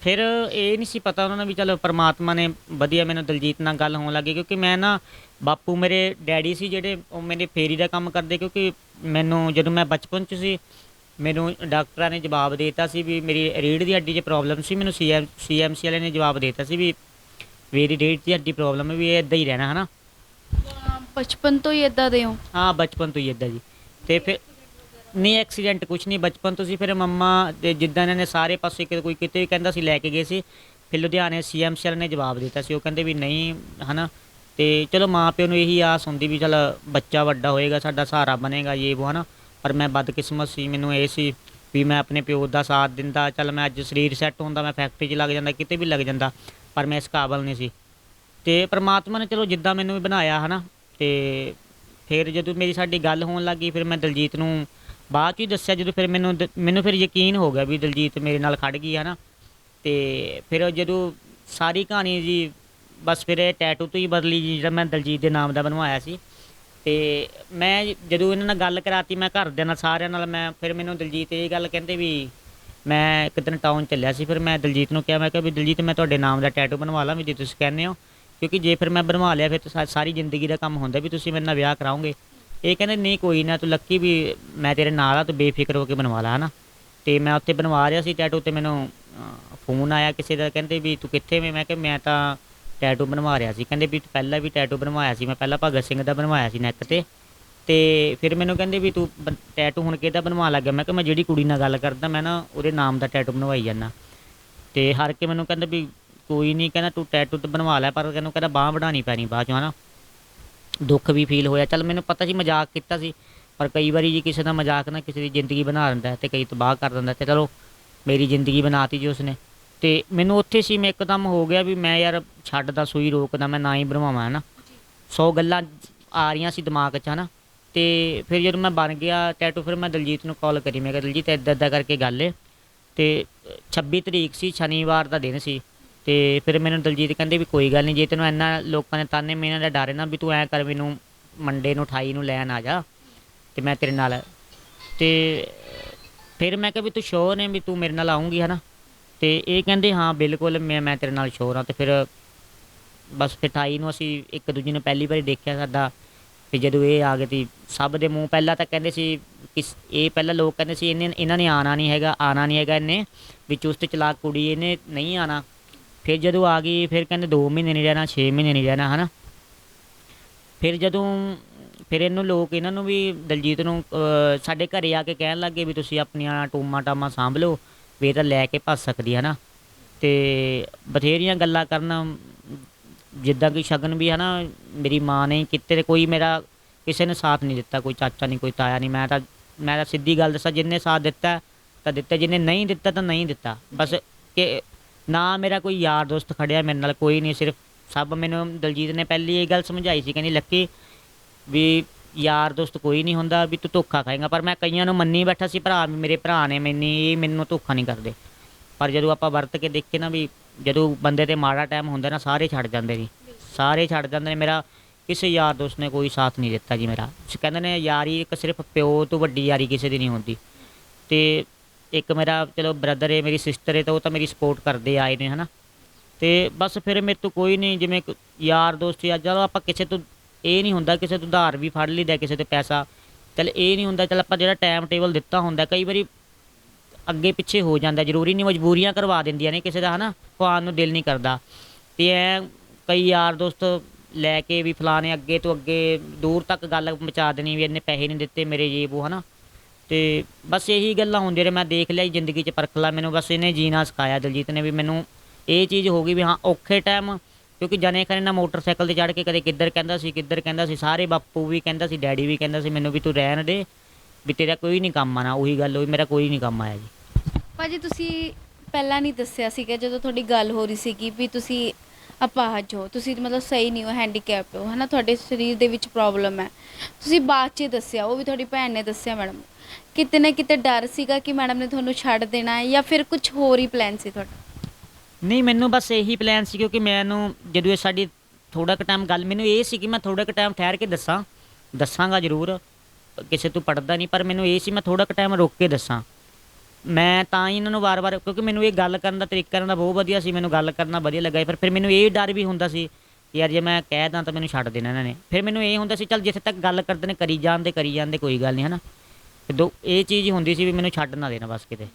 C: ਫਿਰ ਇਹ ਨਹੀਂ ਸੀ ਪਤਾ ਉਹਨਾਂ ਨੂੰ ਵੀ ਚਲੋ ਪਰਮਾਤਮਾ ਨੇ ਵਧੀਆ ਮੈਨੂੰ ਦਲਜੀਤ ਨਾਲ ਗੱਲ ਹੋਣ ਲੱਗੀ, ਕਿਉਂਕਿ ਮੈਂ ਨਾ ਬਾਪੂ ਮੇਰੇ ਡੈਡੀ ਸੀ ਜਿਹੜੇ, ਉਹ ਮੇਰੇ ਫੇਰੀ ਦਾ ਕੰਮ ਕਰਦੇ, ਕਿਉਂਕਿ ਮੈਨੂੰ ਜਦੋਂ ਮੈਂ ਬਚਪਨ 'ਚ ਸੀ ਮੈਨੂੰ ਡਾਕਟਰਾਂ ਨੇ ਜਵਾਬ ਦਿੱਤਾ ਸੀ ਵੀ ਮੇਰੀ ਰੀੜ੍ਹ ਦੀ ਹੱਡੀ 'ਚ ਪ੍ਰੋਬਲਮ ਸੀ ਮੈਨੂੰ ਸੀਐਮ ਸੀਐਮਸੀ ਵਾਲੇ ਨੇ ਜਵਾਬ ਦਿੱਤਾ ਸੀ ਵੀ ਮੇਰੀ ਰੀੜ੍ਹ ਦੀ ਹੱਡੀ ਪ੍ਰੋਬਲਮ ਹੈ ਵੀ ਇਹ ਇਦਾਂ ਹੀ ਰਹਿਣਾ ਹਨਾ?
A: ਬਚਪਨ ਤੋਂ ਹੀ ਇਦਾਂ ਦੇ ਹੋ।
C: ਹਾਂ ਬਚਪਨ ਤੋਂ ਹੀ ਇਦਾਂ ਜੀ। ਤੇ ਫਿਰ ਨਹੀਂ ਐਕਸੀਡੈਂਟ ਕੁਛ ਨਹੀਂ ਬਚਪਨ ਤੋਂ ਸੀ ਫਿਰ ਮੰਮਾ ਤੇ ਜਿੱਦਾਂ ਇਹਨਾਂ ਨੇ ਸਾਰੇ ਪਾਸੇ ਕਿਤੇ ਕੋਈ ਕਿਤੇ ਵੀ ਕਹਿੰਦਾ ਸੀ ਲੈ ਕੇ ਗਏ ਸੀ ਫਿਰ ਲੁਧਿਆਣੇ ਸੀਐਮਸੀ ਵਾਲੇ ਨੇ ਜਵਾਬ ਦਿੱਤਾ ਸੀ ਉਹ ਕਹਿੰਦੇ ਵੀ ਨਹੀਂ ਹਨਾ? ਤੇ ਚਲੋ ਮਾਂ ਪਿਓ ਨੂੰ ਇਹੀ ਆਸ ਹੁੰਦੀ ਵੀ ਚਲ ਬੱਚਾ ਵੱਡਾ ਹੋਏਗਾ ਸਾਡਾ ਸਹਾਰਾ ਬਣੇਗਾ ਇਹ ਉਹ ਹਨਾ? ਪਰ ਮੈਂ ਬਦਕਿਸਮਤ ਸੀ, ਮੈਨੂੰ ਇਹ ਸੀ ਵੀ ਮੈਂ ਆਪਣੇ ਪਿਓ ਦਾ ਸਾਥ ਦਿੰਦਾ, ਚੱਲ ਮੈਂ ਅੱਜ ਸਰੀਰ ਸੈੱਟ ਹੁੰਦਾ, ਮੈਂ ਫੈਕਟਰੀ 'ਚ ਲੱਗ ਜਾਂਦਾ, ਕਿਤੇ ਵੀ ਲੱਗ ਜਾਂਦਾ, ਪਰ ਮੈਂ ਇਸ ਕਾਬਲ ਨਹੀਂ ਸੀ। ਤੇ ਪ੍ਰਮਾਤਮਾ ਨੇ ਚਲੋ ਜਿੱਦਾਂ ਮੈਨੂੰ ਵੀ ਬਣਾਇਆ, ਹਨਾ, ਤੇ ਫਿਰ ਜਦੋਂ ਮੇਰੀ ਸਾਡੀ ਗੱਲ ਹੋਣ ਲੱਗੀ ਫਿਰ ਮੈਂ ਦਲਜੀਤ ਨੂੰ ਬਾਅਦ ਚ ਹੀ ਦੱਸਿਆ, ਜਦੋਂ ਫਿਰ ਮੈਨੂੰ ਦ- ਮੈਨੂੰ ਫਿਰ ਯਕੀਨ ਹੋ ਗਿਆ ਵੀ ਦਲਜੀਤ ਮੇਰੇ ਨਾਲ ਖੜ ਗਈ, ਹਨਾ। ਤੇ ਫਿਰ ਜਦੋਂ ਸਾਰੀ ਕਹਾਣੀ ਜੀ, ਬਸ ਫਿਰ ਇਹ ਟੈਟੂ ਤੋਂ ਹੀ ਬਦਲੀ ਜੀ, ਜਿਹੜਾ ਮੈਂ ਦਲਜੀਤ ਦੇ ਨਾਮ ਦਾ ਬਣਵਾਇਆ ਸੀ। ਤੇ ਮੈਂ ਜਦੋਂ ਇਹਨਾਂ ਨਾਲ ਗੱਲ ਕਰਾਤੀ, ਮੈਂ ਘਰਦਿਆਂ ਨਾਲ, ਸਾਰਿਆਂ ਨਾਲ, ਮੈਂ ਫਿਰ ਮੈਨੂੰ ਦਲਜੀਤ ਇਹ ਗੱਲ ਕਹਿੰਦੇ ਵੀ ਮੈਂ ਇੱਕ ਦਿਨ ਟਾਊਨ ਚੱਲਿਆ ਸੀ, ਫਿਰ ਮੈਂ ਦਲਜੀਤ ਨੂੰ ਕਿਹਾ, ਮੈਂ ਕਿਹਾ ਵੀ ਦਲਜੀਤ, ਮੈਂ ਤੁਹਾਡੇ ਨਾਮ ਦਾ ਟੈਟੂ ਬਣਵਾ ਲਾਂ ਵੀ ਜੇ ਤੁਸੀਂ ਕਹਿੰਦੇ ਹੋ, ਕਿਉਂਕਿ ਜੇ ਫਿਰ ਮੈਂ ਬਣਵਾ ਲਿਆ, ਫਿਰ ਤਾਂ ਸਾਰੀ ਜ਼ਿੰਦਗੀ ਦਾ ਕੰਮ ਹੁੰਦਾ ਵੀ ਤੁਸੀਂ ਮੇਰੇ ਨਾਲ ਵਿਆਹ ਕਰਾਓਗੇ। ਇਹ ਕਹਿੰਦੇ, ਨਹੀਂ, ਕੋਈ ਨਾ, ਤੂੰ ਲੱਕੀ ਵੀ ਮੈਂ ਤੇਰੇ ਨਾਲ ਆ, ਤੂੰ ਬੇਫਿਕਰ ਹੋ ਕੇ ਬਣਵਾ ਲਾ ਹਨਾ। ਤੇ ਮੈਂ ਉੱਥੇ ਬਣਵਾ ਰਿਹਾ ਸੀ ਟੈਟੂ ਤੇ ਮੈਨੂੰ ਫੋਨ ਆਇਆ ਕਿਸੇ ਦਾ, ਕਹਿੰਦੇ ਵੀ ਤੂੰ ਕਿੱਥੇ ਵੇ? ਮੈਂ ਕਿਹਾ, ਮੈਂ ਤਾਂ ਟੈਟੂ ਬਣਵਾ ਰਿਹਾ ਸੀ। ਕਹਿੰਦੇ ਵੀ ਪਹਿਲਾਂ ਵੀ ਟੈਟੂ ਬਣਵਾਇਆ ਸੀ। ਮੈਂ ਪਹਿਲਾਂ ਭਗਤ ਸਿੰਘ ਦਾ ਬਣਵਾਇਆ ਸੀ ਨੈਕ ਤੇ। ਤੇ ਫਿਰ ਮੈਨੂੰ ਕਹਿੰਦੇ ਵੀ ਤੂੰ ਬਣ- ਟੈਟੂ ਹੁਣ ਕਿਹਦਾ ਬਣਵਾ ਲੱਗ ਗਿਆ? ਮੈਂ ਕਿਹਾ ਮੈਂ ਜਿਹੜੀ ਕੁੜੀ ਨਾਲ ਗੱਲ ਕਰਦਾ, ਮੈਂ ਨਾ ਉਹਦੇ ਨਾਮ ਦਾ ਟੈਟੂ ਬਣਵਾਈ ਜਾਂਦਾ। ਤੇ ਹਰ ਕੇ ਮੈਨੂੰ ਕਹਿੰਦਾ ਵੀ ਕੋਈ ਨਹੀਂ ਕਹਿੰਦਾ ਤੂੰ ਟੈਟੂ ਤਾਂ ਬਣਵਾ ਲੈ, ਪਰ ਕਹਿੰਦਾ ਕਹਿੰਦਾ ਬਾਹ ਵਢਾਣੀ ਪੈਣੀ ਬਾਅਦ ਚੋਂ, ਹਨਾ? ਦੁੱਖ ਵੀ ਫੀਲ ਹੋਇਆ। ਚੱਲ ਮੈਨੂੰ ਪਤਾ ਸੀ, ਮਜ਼ਾਕ ਕੀਤਾ ਸੀ। ਪਰ ਕਈ ਵਾਰੀ ਜੀ ਕਿਸੇ ਦਾ ਮਜ਼ਾਕ ਨਾ ਕਿਸੇ ਦੀ ਜ਼ਿੰਦਗੀ ਬਣਾ ਦਿੰਦਾ ਤੇ ਕਈ ਤਬਾਹ ਕਰ ਦਿੰਦਾ ਤੇ ਚਲੋ, ਮੇਰੀ ਜ਼ਿੰਦਗੀ ਬਣਾਤੀ ਜੀ ਉਸਨੇ। ਤੇ ਮੈਨੂੰ ਉੱਥੇ ਸੀ, ਮੈਂ ਇੱਕਦਮ ਹੋ ਗਿਆ ਵੀ ਮੈਂ ਯਾਰ ਛੱਡਦਾ ਸੂਈ ਰੋਕਦਾ ਮੈਂ ਨਾ ਹੀ ਬਣਵਾਵਾਂ, ਹਨਾ। ਸੌ ਗੱਲਾਂ ਆ ਰਹੀਆਂ ਸੀ ਦਿਮਾਗ 'ਚ, ਹਨਾ। ਤੇ ਫਿਰ ਜਦੋਂ ਮੈਂ ਬਣ ਗਿਆ ਟੈਟੂ ਫਿਰ ਮੈਂ ਦਲਜੀਤ ਨੂੰ ਕਾਲ ਕਰੀ, ਮੈਂ ਕਿਹਾ, ਦਲਜੀਤ ਇੱਦਾਂ ਇੱਦਾਂ ਕਰਕੇ ਗੱਲ ਏ। ਤੇ 26 ਤਰੀਕ ਸੀ, ਸ਼ਨੀਵਾਰ ਦਾ ਦਿਨ ਸੀ। ਤੇ ਫਿਰ ਮੈਨੂੰ ਦਲਜੀਤ ਕਹਿੰਦੇ ਵੀ ਕੋਈ ਗੱਲ ਨਹੀਂ ਜੇ ਤੈਨੂੰ ਇੰਨਾ ਲੋਕਾਂ ਨੇ ਤਾਨੇ ਮੀਨਾਂ ਦਾ ਡਰ ਹੈ ਨਾ ਵੀ ਤੂੰ ਐ ਕਰ ਮੈਨੂੰ ਮੰਡੇ ਨੂੰ 28 ਨੂੰ ਲੈਣ ਆ ਜਾ ਤੇ ਮੈਂ ਤੇਰੇ ਨਾਲ। ਤੇ ਫਿਰ ਮੈਂ ਕਿਹਾ ਵੀ ਤੂੰ ਸ਼ੋਰ ਨੇ ਵੀ ਤੂੰ ਮੇਰੇ ਨਾਲ ਆਉਂਗੀ ਹਨਾ। ਤੇ ਇਹ ਕਹਿੰਦੇ, ਹਾਂ, ਬਿਲਕੁਲ, ਮੈਂ ਮੈਂ ਤੇਰੇ ਨਾਲ ਸ਼ੋਰ ਹਾਂ। ਤੇ ਫਿਰ ਬਸ ਫਿਰ 28 ਨੂੰ ਅਸੀਂ ਇੱਕ ਦੂਜੇ ਨੂੰ ਪਹਿਲੀ ਵਾਰੀ ਦੇਖਿਆ ਸਾਡਾ ਫਿਰ ਜਦੋਂ ਇਹ ਆ ਗਏ ਤੀ ਸਭ ਦੇ ਮੂੰਹ ਪਹਿਲਾਂ ਤਾਂ ਕਹਿੰਦੇ ਸੀ ਕਿਸ ਇਹ ਪਹਿਲਾਂ ਲੋਕ ਕਹਿੰਦੇ ਸੀ, ਇਹਨੇ, ਇਹਨਾਂ ਨੇ ਆਣਾ ਨਹੀਂ ਹੈਗਾ ਆਣਾ ਨਹੀਂ ਹੈਗਾ ਇਹਨੇ, ਵੀ ਚੁਸਤ ਚਲਾਕ ਕੁੜੀ ਇਹਨੇ ਨਹੀਂ ਆਣਾ ਫਿਰ ਜਦੋਂ ਆ ਗਈ, ਫਿਰ ਕਹਿੰਦੇ 2 ਮਹੀਨੇ ਨਹੀਂ ਰਹਿਣਾ 6 ਮਹੀਨੇ ਨਹੀਂ ਰਹਿਣਾ, ਹਨਾ? ਫਿਰ ਜਦੋਂ, ਫਿਰ ਇਹਨੂੰ ਲੋਕ, ਇਹਨਾਂ ਨੂੰ ਵੀ ਦਲਜੀਤ ਨੂੰ ਸਾਡੇ ਘਰੇ ਆ ਕੇ ਕਹਿਣ ਲੱਗੇ ਵੀ ਤੁਸੀਂ ਆਪਣੀਆਂ ਟੂਮਾ ਟਾਮਾ ਸਾਂਭ ਲਓ ਵੀ ਤਾਂ ਲੈ ਕੇ ਭੱਜ ਸਕਦੀ ਹੈ ਨਾ ਤੇ ਬਥੇਰੀਆਂ ਗੱਲਾਂ ਕਰਨ, ਜਿੱਦਾਂ ਕਿ ਸ਼ਗਨ ਵੀ ਹੈ ਨਾ ਮੇਰੀ ਮਾਂ ਨੇ ਕਿਤੇ ਕੋਈ ਮੇਰਾ ਕਿਸੇ ਨੇ ਸਾਥ ਨਹੀਂ ਦਿੱਤਾ, ਕੋਈ ਚਾਚਾ ਨਹੀਂ, ਕੋਈ ਤਾਇਆ ਨਹੀਂ। ਮੈਂ ਤਾਂ ਮੈਂ ਤਾਂ ਸਿੱਧੀ ਗੱਲ ਦੱਸਾਂ, ਜਿੰਨੇ ਸਾਥ ਦਿੱਤਾ, ਤਾਂ ਦਿੱਤਾ ਜਿਹਨੇ ਨਹੀਂ ਦਿੱਤਾ, ਤਾਂ ਨਹੀਂ ਦਿੱਤਾ। ਬਸ ਕਿ ਨਾ ਮੇਰਾ ਕੋਈ ਯਾਰ ਦੋਸਤ ਖੜਿਆ ਮੇਰੇ ਨਾਲ, ਕੋਈ ਨਹੀਂ, ਸਿਰਫ ਸਭ ਮੈਨੂੰ ਦਲਜੀਤ ਨੇ ਪਹਿਲੀ ਇਹ ਗੱਲ ਸਮਝਾਈ ਸੀ, ਕਹਿੰਦੀ, ਲੱਕੀ, ਵੀ ਯਾਰ ਦੋਸਤ ਕੋਈ ਨਹੀਂ ਹੁੰਦਾ ਵੀ ਤੂੰ ਧੋਖਾ ਖਾਏਗਾ। ਪਰ ਮੈਂ ਕਈਆਂ ਨੂੰ ਮੰਨੀ ਬੈਠਾ ਸੀ ਭਰਾ ਮੇਰੇ ਭਰਾ ਨੇ ਮੈਨੂੰ, ਇਹ ਮੈਨੂੰ ਧੋਖਾ ਨਹੀਂ ਕਰਦੇ। ਪਰ ਜਦੋਂ ਆਪਾਂ ਵਰਤ ਕੇ ਦੇਖੇ ਨਾ ਵੀ ਜਦੋਂ ਬੰਦੇ ਤੇ ਮਾੜਾ ਟਾਈਮ ਹੁੰਦਾ ਨਾ, ਸਾਰੇ ਛੱਡ ਜਾਂਦੇ ਜੀ ਸਾਰੇ ਛੱਡ ਜਾਂਦੇ ਨੇ। ਮੇਰਾ ਕਿਸੇ ਯਾਰ ਦੋਸਤ ਨੇ ਕੋਈ ਸਾਥ ਨਹੀਂ ਦਿੱਤਾ ਜੀ ਮੇਰਾ। ਕਹਿੰਦੇ ਨੇ ਯਾਰੀ ਇੱਕ ਸਿਰਫ ਪਿਓ ਤੋਂ ਵੱਡੀ ਯਾਰੀ ਕਿਸੇ ਦੀ ਨਹੀਂ ਹੁੰਦੀ। ਤੇ ਇੱਕ ਮੇਰਾ, ਚਲੋ ਬ੍ਰਦਰ ਹੈ ਮੇਰੀ ਸਿਸਟਰ ਹੈ ਤਾਂ ਉਹ ਤਾਂ ਮੇਰੀ ਸਪੋਰਟ ਕਰਦੇ ਆਏ ਨੇ, ਹਨਾ। ਤੇ ਬਸ ਫਿਰ ਮੇਰੇ ਤੋਂ ਕੋਈ ਨਹੀਂ, ਜਿਵੇਂ ਯਾਰ ਦੋਸਤ ਜਾਂ ਜਦੋਂ ਆਪਾਂ ਕਿਸੇ ਤੋਂ ਇਹ ਨਹੀਂ ਹੁੰਦਾ ਕਿਸੇ ਤੋਂ ਉਧਾਰ ਵੀ ਫੜ ਲਈਦਾ, ਕਿਸੇ 'ਤੇ ਪੈਸਾ। ਚਲ ਇਹ ਨਹੀਂ ਹੁੰਦਾ, ਚਲ ਆਪਾਂ ਜਿਹੜਾ ਟਾਈਮ ਟੇਬਲ ਦਿੱਤਾ ਹੁੰਦਾ, ਕਈ ਵਾਰੀ ਅੱਗੇ ਪਿੱਛੇ ਹੋ ਜਾਂਦਾ, ਜ਼ਰੂਰੀ ਨਹੀਂ ਮਜਬੂਰੀਆਂ ਕਰਵਾ ਦਿੰਦੀਆਂ ਨੇ ਕਿਸੇ ਦਾ, ਹਨਾ? ਖਵਾਉਣ ਨੂੰ ਦਿਲ ਨਹੀਂ ਕਰਦਾ। ਤੇ ਐ ਕਈ ਯਾਰ ਦੋਸਤ ਲੈ ਕੇ ਵੀ ਫਲਾਣੇ ਅੱਗੇ ਤੋਂ ਅੱਗੇ ਦੂਰ ਤੱਕ ਗੱਲ ਪਹੁੰਚਾ ਦੇਣੀ ਵੀ ਇਹਨੇ ਪੈਸੇ ਨਹੀਂ ਦਿੱਤੇ ਮੇਰੇ ਜੇਬ ਉਹ ਹਨਾ? ਤੇ ਬਸ ਇਹੀ ਗੱਲਾਂ ਹੁੰਦੀਆਂ ਨੇ, ਮੈਂ ਦੇਖ ਲਿਆ ਜੀ, ਜ਼ਿੰਦਗੀ 'ਚ ਪਰਖ ਲਾ, ਮੈਨੂੰ ਬਸ ਇਹਨੇ ਜੀਣਾ ਸਿਖਾਇਆ ਦਲਜੀਤ ਨੇ ਵੀ ਮੈਨੂੰ ਇਹ ਚੀਜ਼ ਹੋ ਗਈ ਵੀ ਹਾਂ, ਔਖੇ ਟਾਈਮ ਕਿਉਂਕਿ ਜਨੇ ਖਨੇ ਨਾ ਮੋਟਰਸਾਈਕਲ ਤੇ ਚੜ੍ਹ ਕੇ ਕਦੇ ਕਿੱਧਰ ਕਹਿੰਦਾ ਸੀ, ਕਿੱਧਰ ਕਹਿੰਦਾ ਸੀ, ਸਾਰੇ ਬਾਪੂ ਵੀ ਕਹਿੰਦਾ ਸੀ, ਡੈਡੀ ਵੀ ਕਹਿੰਦਾ ਸੀ, ਮੈਨੂੰ ਵੀ ਤੂੰ ਰਹਿਣ ਦੇ, ਵੀ ਤੇਰਾ ਕੋਈ ਨਹੀਂ ਕੰਮ ਆਣਾ ਉਹੀ ਗੱਲ ਹੋਈ, ਮੇਰਾ ਕੋਈ ਨਹੀਂ ਕੰਮ ਆਇਆ ਜੀ।
A: ਭਾਜੀ, ਤੁਸੀਂ ਪਹਿਲਾਂ ਨਹੀਂ ਦੱਸਿਆ ਸੀਗਾ, ਜਦੋਂ ਤੁਹਾਡੀ ਗੱਲ ਹੋ ਰਹੀ ਸੀਗੀ ਵੀ ਤੁਸੀਂ ਅਪਾਹਜ ਹੋ, ਤੁਸੀਂ ਮਤਲਬ ਸਹੀ ਨਹੀਂ ਹੋ ਹੈਂਡੀਕੈਪ ਹੋ, ਹਨਾ, ਤੁਹਾਡੇ ਸਰੀਰ ਦੇ ਵਿੱਚ ਪ੍ਰੋਬਲਮ ਹੈ। ਤੁਸੀਂ ਬਾਅਦ 'ਚ ਦੱਸਿਆ, ਉਹ ਵੀ ਤੁਹਾਡੀ ਭੈਣ ਨੇ ਦੱਸਿਆ, ਮੈਡਮ। ਕਿਤੇ ਨਾ ਕਿਤੇ ਡਰ ਸੀਗਾ ਕਿ ਮੈਡਮ ਨੇ ਤੁਹਾਨੂੰ ਛੱਡ ਦੇਣਾ ਹੈ ਜਾਂ ਫਿਰ ਕੁਝ ਹੋਰ ਹੀ ਪਲਾਨ ਸੀ ਤੁਹਾਡਾ?
C: ਨਹੀਂ, ਮੈਨੂੰ ਬਸ ਇਹੀ ਪਲਾਨ ਸੀ ਕਿਉਂਕਿ ਮੈਨੂੰ ਜਦੋਂ ਇਹ ਸਾਡੀ ਥੋੜਾ ਕੁ ਟਾਈਮ ਗੱਲ, ਮੈਨੂੰ ਇਹ ਸੀ ਕਿ ਮੈਂ ਥੋੜਾ ਕੁ ਟਾਈਮ ਠਹਿਰ ਕੇ ਦੱਸਾਂ, ਦੱਸਾਂਗਾ ਜ਼ਰੂਰ, ਕਿਸੇ ਤੋਂ ਪੜਦਾ ਨਹੀਂ, ਪਰ ਮੈਨੂੰ ਇਹ ਸੀ ਮੈਂ ਥੋੜਾ ਕੁ ਟਾਈਮ ਰੁਕ ਕੇ ਦੱਸਾਂ। ਮੈਂ ਤਾਂ ਹੀ ਇਹਨਾਂ ਨੂੰ ਵਾਰ-ਵਾਰ, ਕਿਉਂਕਿ ਮੈਨੂੰ ਇਹ ਗੱਲ ਕਰਨ ਦਾ ਤਰੀਕਾ ਇਹਨਾਂ ਦਾ ਬਹੁਤ ਵਧੀਆ ਸੀ, ਮੈਨੂੰ ਗੱਲ ਕਰਨਾ ਵਧੀਆ ਲੱਗਾ ਪਰ ਫਿਰ ਮੈਨੂੰ ਇਹ ਡਰ ਵੀ ਹੁੰਦਾ ਸੀ ਕਿ ਯਾਰ ਜੇ ਮੈਂ ਕਹਿ ਦਾਂ ਤਾਂ ਮੈਨੂੰ ਛੱਡ ਦੇਣਾ ਇਹਨਾਂ ਨੇ। ਫਿਰ ਮੈਨੂੰ ਇਹ ਹੁੰਦਾ ਸੀ, ਚੱਲ ਜਿੱਥੇ ਤੱਕ ਗੱਲ ਕਰਦੇ ਨੇ, ਕਰੀ ਜਾਂਦੇ ਕਰੀ ਜਾਂਦੇ ਕੋਈ ਗੱਲ ਨਹੀਂ, ਹਨਾ? ਤੇ ਦੋ, ਇਹ ਚੀਜ਼ ਹੁੰਦੀ ਸੀ ਵੀ ਮੈਨੂੰ ਛੱਡ ਨਾ ਦੇਣਾ ਬਸ ਕਿਤੇ।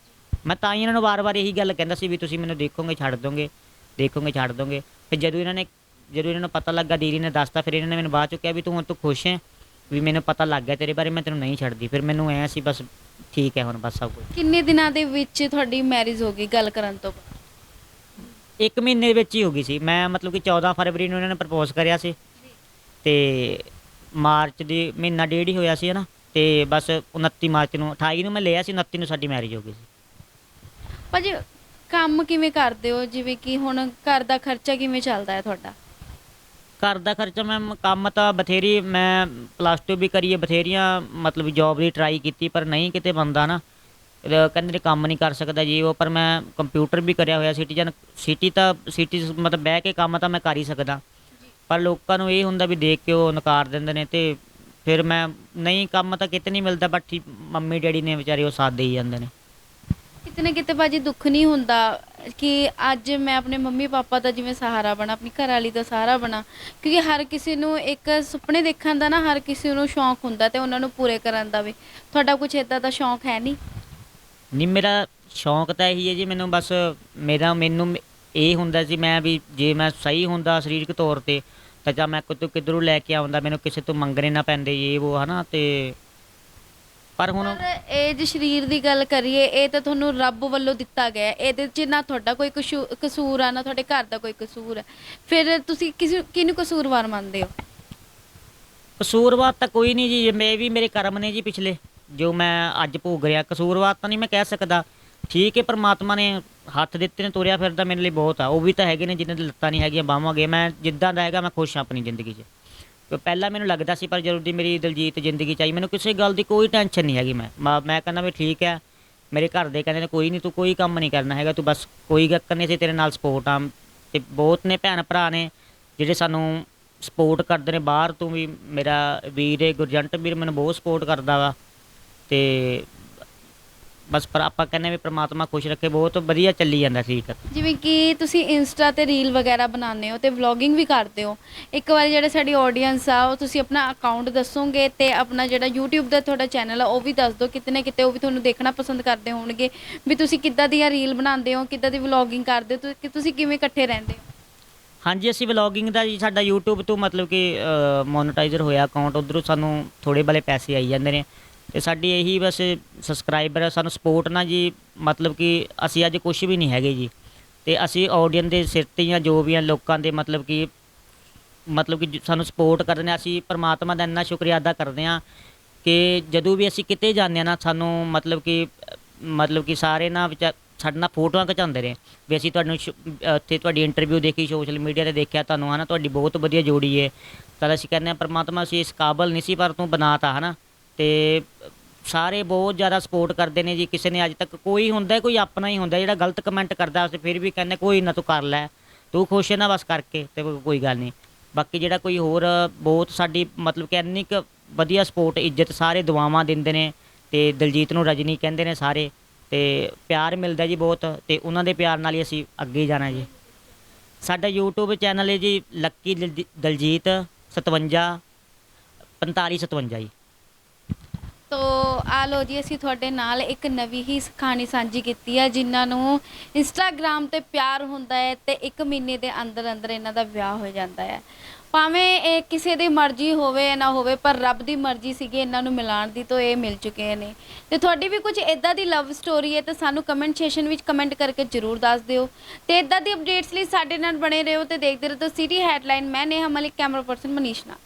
C: ਮੈਂ ਤਾਂ ਹੀ ਇਹਨਾਂ ਨੂੰ ਵਾਰ-ਵਾਰ ਇਹੀ ਗੱਲ ਕਹਿੰਦਾ ਸੀ ਵੀ ਤੁਸੀਂ ਮੈਨੂੰ ਦੇਖੋਗੇ ਛੱਡ ਦੋਗੇ ਦੇਖੋਗੇ ਛੱਡ ਦੋਗੇ। ਫਿਰ ਜਦੋਂ ਇਹਨਾਂ ਨੇ ਜਦੋਂ ਇਹਨਾਂ ਨੂੰ ਪਤਾ ਲੱਗਾ ਦੀਦੀ ਨੇ ਦੱਸਤਾ ਫਿਰ ਇਹਨਾਂ ਨੇ ਮੈਨੂੰ ਬਾਅਦ ਚ ਕਿਹਾ ਵੀ ਤੂੰ ਹੁਣ ਤੂੰ ਖੁਸ਼ ਹੈ ਵੀ ਮੈਨੂੰ ਪਤਾ ਲੱਗ ਗਿਆ ਤੇਰੇ ਬਾਰੇ ਮੈਂ ਤੈਨੂੰ ਨਹੀਂ ਛੱਡਦੀ। ਫਿਰ ਮੈਨੂੰ ਐ ਸੀ ਬਸ ਠੀਕ ਹੈ ਹੁਣ ਬਸ ਸਭ ਕੁਝ
A: ਕਿੰਨੇ ਦਿਨਾਂ ਦੇ ਵਿੱਚ ਤੁਹਾਡੀ ਮੈਰਿਜ ਹੋ ਗਈ ਗੱਲ ਕਰਨ ਤੋਂ ਬਾਅਦ?
C: ਇੱਕ ਮਹੀਨੇ ਵਿੱਚ ਹੀ ਹੋ ਗਈ ਸੀ। ਮੈਂ ਮਤਲਬ ਕਿ 14 ਫਰਵਰੀ ਨੂੰ ਇਹਨਾਂ ਨੇ ਪ੍ਰਪੋਜ਼ ਕਰਿਆ ਸੀ। ਤੇ ਮਾਰਚ ਦੀ ਮਹੀਨਾ ਡੇਢ ਹੀ ਹੋਇਆ ਸੀ ਹਨਾ। ਤੇ ਬਸ 29 ਮਾਰਚ ਨੂੰ 28 ਨੂੰ ਮੈਂ ਲਿਆ ਸੀ 29 ਨੂੰ ਸਾਡੀ ਮੈਰਿਜ ਹੋ ਗਈ ਸੀ।
A: ਭਾਜੀ ਕੰਮ ਕਿਵੇਂ ਕਰਦੇ ਹੋ? ਜਿਵੇਂ ਕਿ ਹੁਣ ਘਰ ਦਾ ਖਰਚਾ ਕਿਵੇਂ ਚੱਲਦਾ ਹੈ ਤੁਹਾਡਾ?
C: ਘਰ ਦਾ ਖਰਚਾ ਮੈਂ ਕੰਮ ਤਾਂ ਬਥੇਰੀ ਮੈਂ ਪਲੱਸ 2 ਵੀ ਕਰੀਏ ਬਥੇਰੀਆਂ ਮਤਲਬ ਜੌਬ ਦੀ ਟਰਾਈ ਕੀਤੀ ਪਰ ਨਹੀਂ ਕਿਤੇ ਬੰਦਾ ਨਾ ਕਹਿੰਦੇ ਨੇ ਕੰਮ ਨਹੀਂ ਕਰ ਸਕਦਾ ਜੀ ਉਹ ਪਰ ਮੈਂ ਕੰਪਿਊਟਰ ਵੀ ਕਰਿਆ ਹੋਇਆ ਸਿਟੀਜ਼ਨ ਸਿਟੀ ਤਾਂ ਸਿਟੀ ਮਤਲਬ ਬਹਿ ਕੇ ਕੰਮ ਤਾਂ ਮੈਂ ਕਰ ਹੀ ਸਕਦਾ। ਪਰ ਲੋਕਾਂ ਨੂੰ ਇਹ ਹੁੰਦਾ ਵੀ ਦੇਖ ਕੇ ਉਹ ਨਕਾਰ ਦਿੰਦੇ ਨੇ ਤੇ ਫਿਰ ਮੈਂ ਨਹੀਂ ਕੰਮ ਤਾਂ ਕਿਤੇ ਨਹੀਂ ਮਿਲਦਾ ਬਟ ਮੰਮੀ ਡੈਡੀ ਨੇ ਵਿਚਾਰੇ ਉਹ ਸਾਥ ਦੇਈ ਜਾਂਦੇ ਨੇ।
A: ਕਿਤੇ ਨਾ ਕਿਤੇ ਭਾਜੀ ਦੁੱਖ ਨਹੀਂ ਹੁੰਦਾ ਕਿ ਅੱਜ ਮੈਂ ਆਪਣੇ ਮੰਮੀ ਪਾਪਾ ਦਾ ਜਿਵੇਂ ਸਹਾਰਾ ਬਣਾ, ਆਪਣੀ ਘਰ ਵਾਲੀ ਦਾ ਸਹਾਰਾ ਬਣਾ। ਕਿਉਂਕਿ ਹਰ ਕਿਸੇ ਨੂੰ ਇੱਕ ਸੁਪਨੇ ਦੇਖਣ ਦਾ ਨਾ ਹਰ ਕਿਸੇ ਨੂੰ ਸ਼ੌਂਕ ਹੁੰਦਾ ਤੇ ਉਹਨਾਂ ਨੂੰ ਪੂਰੇ ਕਰਨ ਦਾ ਵੀ। ਤੁਹਾਡਾ ਕੁਝ ਇਦਾਂ ਦਾ ਸ਼ੌਂਕ ਹੈ ਨਹੀਂ?
C: ਨਹੀਂ, ਮੇਰਾ ਸ਼ੌਂਕ ਤਾਂ ਇਹੀ ਹੈ ਜੀ, ਮੈਨੂੰ ਬਸ ਮੇਰਾ, ਮੈਨੂੰ ਇਹ ਹੁੰਦਾ ਸੀ ਮੈਂ ਵੀ ਜੇ ਮੈਂ ਸਹੀ ਹੁੰਦਾ ਸਰੀਰਕ ਤੌਰ ਤੇ, ਤਾਂ ਜਾਂ ਮੈਂ ਕਿਤੋਂ ਕਿੱਧਰੋਂ ਲੈ ਕੇ ਆਉਂਦਾ, ਮੈਨੂੰ ਕਿਸੇ ਤੋਂ ਮੰਗਣੇ ਨਾ ਪੈਂਦੇ, ਇਹ, ਉਹ, ਹਨਾ, ਤੇ ਪਰ ਹੁਣ
A: ਪਰ ਇਹ ਜੇ ਸਰੀਰ ਦੀ ਗੱਲ ਕਰੀਏ ਇਹ ਤਾਂ ਤੁਹਾਨੂੰ ਰੱਬ ਵੱਲੋਂ ਦਿੱਤਾ ਗਿਆ। ਹੈ। ਇਹਦੇ 'ਚ ਨਾ ਤੁਹਾਡਾ ਕੋਈ ਕਸ਼ੂ- ਕਸੂਰ ਆ ਨਾ ਤੁਹਾਡੇ ਘਰ ਦਾ ਕੋਈ ਕਸੂਰ ਹੈ ਫਿਰ ਤੁਸੀਂ ਕਿਸ ਕਿਹਨੂੰ ਕਸੂਰਵਾਰ ਮੰਨਦੇ ਹੋ?
C: ਕਸੂਰਵਾਰ ਤਾਂ ਕੋਈ ਨਹੀਂ ਜੀ। ਮੈਂ ਵੀ ਮੇਰੇ ਕਰਮ ਨੇ ਜੀ ਪਿਛਲੇ। ਜੋ ਮੈਂ ਅੱਜ ਭੋਗ ਰਿਹਾ ਕਸੂਰਵਾਰ ਤਾਂ ਨਹੀਂ ਮੈਂ ਕਹਿ ਸਕਦਾ। ਠੀਕ ਹੈ ਪ੍ਰਮਾਤਮਾ ਨੇ ਹੱਥ ਦਿੱਤੇ ਨੇ ਤੁਰਿਆ ਫਿਰਦਾ ਮੇਰੇ ਲਈ ਬਹੁਤ ਆ। ਉਹ ਵੀ ਤਾਂ ਹੈਗੇ ਨੇ ਜਿਨ੍ਹਾਂ ਦੇ ਲੱਤਾਂ ਨਹੀਂ ਹੈਗੀਆਂ ਬਾਹਾਂ ਗਏ। ਮੈਂ ਜਿੱਦਾਂ ਦਾ ਹੈਗਾ ਮੈਂ ਖੁਸ਼ ਹਾਂ ਆਪਣੀ ਜ਼ਿੰਦਗੀ 'ਚ। ਪਹਿਲਾਂ ਮੈਨੂੰ ਲੱਗਦਾ ਸੀ, ਪਰ ਜਦੋਂ ਦੀ ਮੇਰੀ ਦਲਜੀਤ ਜ਼ਿੰਦਗੀ 'ਚ ਆਈ, ਮੈਨੂੰ ਕਿਸੇ ਗੱਲ ਦੀ ਕੋਈ ਟੈਨਸ਼ਨ ਨਹੀਂ ਹੈਗੀ ਮੈਂ। ਮੈਂ- ਮੈਂ ਕਹਿੰਦਾ ਵੀ ਠੀਕ ਹੈ, ਮੇਰੇ ਘਰ ਦੇ ਕਹਿੰਦੇ ਨੇ, ਕੋਈ ਨਹੀਂ ਤੂੰ ਕੋਈ ਕੰਮ ਨਹੀਂ ਕਰਨਾ ਹੈਗਾ, ਤੂੰ ਬਸ ਕੋਈ ਗੱਲ ਨਹੀਂ ਸੀ ਤੇਰੇ ਨਾਲ ਸਪੋਰਟ ਆ। ਤੇ ਬਹੁਤ ਨੇ ਭੈਣ ਭਰਾ ਨੇ, ਜਿਹੜੇ ਸਾਨੂੰ ਸਪੋਰਟ ਕਰਦੇ ਨੇ, ਬਾਹਰ ਤੋਂ ਵੀ ਮੇਰਾ ਵੀਰ ਹੈ ਗੁਰਜੰਟ ਵੀਰ ਮੈਨੂੰ ਬਹੁਤ ਸਪੋਰਟ ਕਰਦਾ ਵਾ। ਤੇ ਬਸ ਪਰ ਆਪਾਂ ਕਹਿੰਦੇ ਵੀ ਪ੍ਰਮਾਤਮਾ ਖੁਸ਼ ਰੱਖੇ ਬਹੁਤ ਵਧੀਆ ਚੱਲੀ ਜਾਂਦਾ ਠੀਕ
A: ਜਿਵੇਂ ਕਿ ਤੁਸੀਂ ਇੰਸਟਾ ਤੇ ਰੀਲ ਵਗੈਰਾ ਬਣਾਉਂਦੇ ਹੋ ਤੇ ਵਲੌਗਿੰਗ ਵੀ ਕਰਦੇ ਹੋ। ਇੱਕ ਵਾਰੀ ਜਿਹੜੇ ਸਾਡੀ ਆਡੀਅנס ਆ ਉਹ ਤੁਸੀਂ ਆਪਣਾ ਅਕਾਊਂਟ ਦੱਸੋਗੇ ਤੇ ਆਪਣਾ ਜਿਹੜਾ YouTube ਦਾ ਤੁਹਾਡਾ ਚੈਨਲ ਆ ਉਹ ਵੀ ਦੱਸ ਦਿਓ। ਕਿਤੇ ਨਾ ਕਿਤੇ ਉਹ ਵੀ ਤੁਹਾਨੂੰ ਦੇਖਣਾ ਪਸੰਦ ਕਰਦੇ ਹੋਣਗੇ ਵੀ ਤੁਸੀਂ ਕਿੱਦਾਂ ਦੀਆਂ ਰੀਲ ਬਣਾਉਂਦੇ ਹੋ ਕਿੱਦਾਂ ਦੀ ਵਲੌਗਿੰਗ ਕਰਦੇ ਹੋ ਤੇ ਤੁਸੀਂ ਕਿਵੇਂ ਇਕੱਠੇ ਰਹਿੰਦੇ ਹੋ?
C: ਹਾਂਜੀ ਅਸੀਂ ਵਲੌਗਿੰਗ ਦਾ ਜੀ ਸਾਡਾ YouTube ਤੋਂ ਮਤਲਬ ਕਿ ਮੋਨੇਟਾਈਜ਼ਰ ਹੋਇਆ ਅਕਾਊਂਟ ਉਧਰੋਂ ਸਾਨੂੰ ਥੋੜੇ ਬਲੇ ਪੈਸੇ ਆਈ ਜਾਂਦੇ ਨੇ। ਤੇ ਸਾਡੀ ਇਹੀ ਬਸ ਸਬਸਕ੍ਰਾਈਬਰ ਸਾਨੂੰ ਸਪੋਰਟ ਨਾ ਜੀ, ਮਤਲਬ ਕਿ ਅਸੀਂ ਅੱਜ ਕੁਝ ਵੀ ਨਹੀਂ ਹੈਗੇ ਜੀ। ਤੇ ਅਸੀਂ ਆਡੀਅנס ਦੇ ਸਿਰ ਤੇ ਜਾਂ ਜੋ ਵੀ ਆ ਲੋਕਾਂ ਦੇ ਮਤਲਬ ਕਿ ਮਤਲਬ ਕਿ ਸਾਨੂੰ ਸਪੋਰਟ ਕਰਦੇ ਨੇ, ਅਸੀਂ ਪਰਮਾਤਮਾ ਦਾ ਇੰਨਾ ਸ਼ੁਕਰੀਆ ਅਦਾ ਕਰਦੇ ਹਾਂ ਕਿ ਜਦੋਂ ਵੀ ਅਸੀਂ ਕਿਤੇ ਜਾਂਦੇ ਹਾਂ ਨਾ, ਸਾਨੂੰ ਮਤਲਬ ਕਿ ਮਤਲਬ ਕਿ ਸਾਰੇ ਨਾ ਵਿਚਾਰ ਸਾਡੇ ਨਾਲ ਫੋਟੋਆਂ ਖਿਚਾਉਂਦੇ ਨੇ। ਵੀ ਅਸੀਂ ਤੁਹਾਨੂੰ ਸ਼- ਉੱਥੇ ਤੁਹਾਡੀ ਇੰਟਰਵਿਊ ਦੇਖੀ ਸੋਸ਼ਲ ਮੀਡੀਆ ਤੇ ਦੇਖਿਆ, ਤੁਹਾਨੂੰ ਹਨਾ, ਤੁਹਾਡੀ ਬਹੁਤ ਵਧੀਆ ਜੋੜੀ ਹੈ ਤਾਂ ਅਸੀਂ ਕਹਿੰਦੇ ਹਾਂ ਪਰਮਾਤਮਾ ਅਸੀਂ ਇਸ ਕਾਬਲ ਨਹੀਂ ਸੀ, ਪਰ ਤੂੰ ਬਣਾਤਾ ਹਨਾ। ਤੇ ਸਾਰੇ ਬਹੁਤ ਜ਼ਿਆਦਾ ਸਪੋਰਟ ਕਰਦੇ ਨੇ ਜੀ, ਕਿਸੇ ਨੇ ਅੱਜ ਤੱਕ ਕੋਈ ਹੁੰਦਾ ਕੋਈ ਆਪਣਾ ਹੀ ਹੁੰਦਾ ਜਿਹੜਾ ਗਲਤ ਕਮੈਂਟ ਕਰਦਾ ਅਸੀਂ ਫਿਰ ਵੀ ਕਹਿੰਦੇ ਕੋਈ ਨਾ ਤੂੰ ਕਰ ਲੈ, ਤੂੰ ਖੁਸ਼ ਹੈ ਨਾ ਬਸ ਕਰਕੇ ਤੇ ਕੋਈ- ਗੱਲ ਨਹੀਂ। ਬਾਕੀ ਜਿਹੜਾ ਕੋਈ ਹੋਰ ਬਹੁਤ ਸਾਡੀ ਮਤਲਬ ਕਿ ਇੰਨੀ ਕੁ ਵਧੀਆ ਸਪੋਰਟ ਇੱਜ਼ਤ ਸਾਰੇ ਦੁਆਵਾਂ ਦਿੰਦੇ ਨੇ ਤੇ ਦਲਜੀਤ ਨੂੰ ਰਜਨੀ ਕਹਿੰਦੇ ਨੇ ਸਾਰੇ ਤੇ ਪਿਆਰ ਮਿਲਦਾ ਜੀ ਬਹੁਤ ਤੇ ਉਹਨਾਂ ਦੇ ਪਿਆਰ ਨਾਲ ਹੀ ਅਸੀਂ ਅੱਗੇ ਜਾਣਾ ਜੀ। ਸਾਡਾ YouTube ਚੈਨਲ ਹੈ ਜੀ, ਲੱਕੀ ਦਲਜੀ- ਦਲਜੀਤ 57 45 57 ਜੀ।
A: ਤੋ ਆ ਲੋ ਜੀ, ਅਸੀਂ ਤੁਹਾਡੇ ਨਾਲ ਇੱਕ ਨਵੀਂ ਹੀ ਕਹਾਣੀ ਸਾਂਝੀ ਕੀਤੀ ਹੈ ਜਿਨ੍ਹਾਂ ਨੂੰ ਇੰਸਟਾਗ੍ਰam ਤੇ ਪਿਆਰ ਹੁੰਦਾ ਹੈ ਤੇ 1 ਮਹੀਨੇ ਦੇ ਅੰਦਰ ਅੰਦਰ ਇਹਨਾਂ ਦਾ ਵਿਆਹ ਹੋ ਜਾਂਦਾ ਹੈ। ਭਾਵੇਂ ਇਹ ਕਿਸੇ ਦੀ ਮਰਜ਼ੀ ਹੋਵੇ ਨਾ ਹੋਵੇ, ਪਰ ਰੱਬ ਦੀ ਮਰਜ਼ੀ ਸੀਗੀ ਇਹਨਾਂ ਨੂੰ ਮਿਲਾਉਣ ਦੀ, ਤੋਂ ਇਹ ਮਿਲ ਚੁੱਕੇ ਨੇ। ਤੇ ਤੁਹਾਡੀ ਵੀ ਕੁਝ ਇਦਾਂ ਦੀ ਲਵ ਸਟੋਰੀ ਹੈ, ਤਾਂ ਸਾਨੂੰ ਕਮੈਂਟ ਸੈਸ਼ਨ ਵਿੱਚ ਕਮੈਂਟ ਕਰਕੇ ਜਰੂਰ ਦੱਸ ਦਿਓ। ਤੇ ਇਦਾਂ ਦੀ ਅਪਡੇਟਸ ਲਈ ਸਾਡੇ ਨਾਲ ਬਣੇ ਰਹੋ ਤੇ ਦੇਖਦੇ ਰਹੋ ਸਿਟੀ ਹੈਡਲਾਈਨ ਮੈਂ ਨੇਹਾ ਮਲਿਕ ਕੈਮਰਾ ਪਰਸਨ ਮਨੀਸ਼ ਨਾਲ।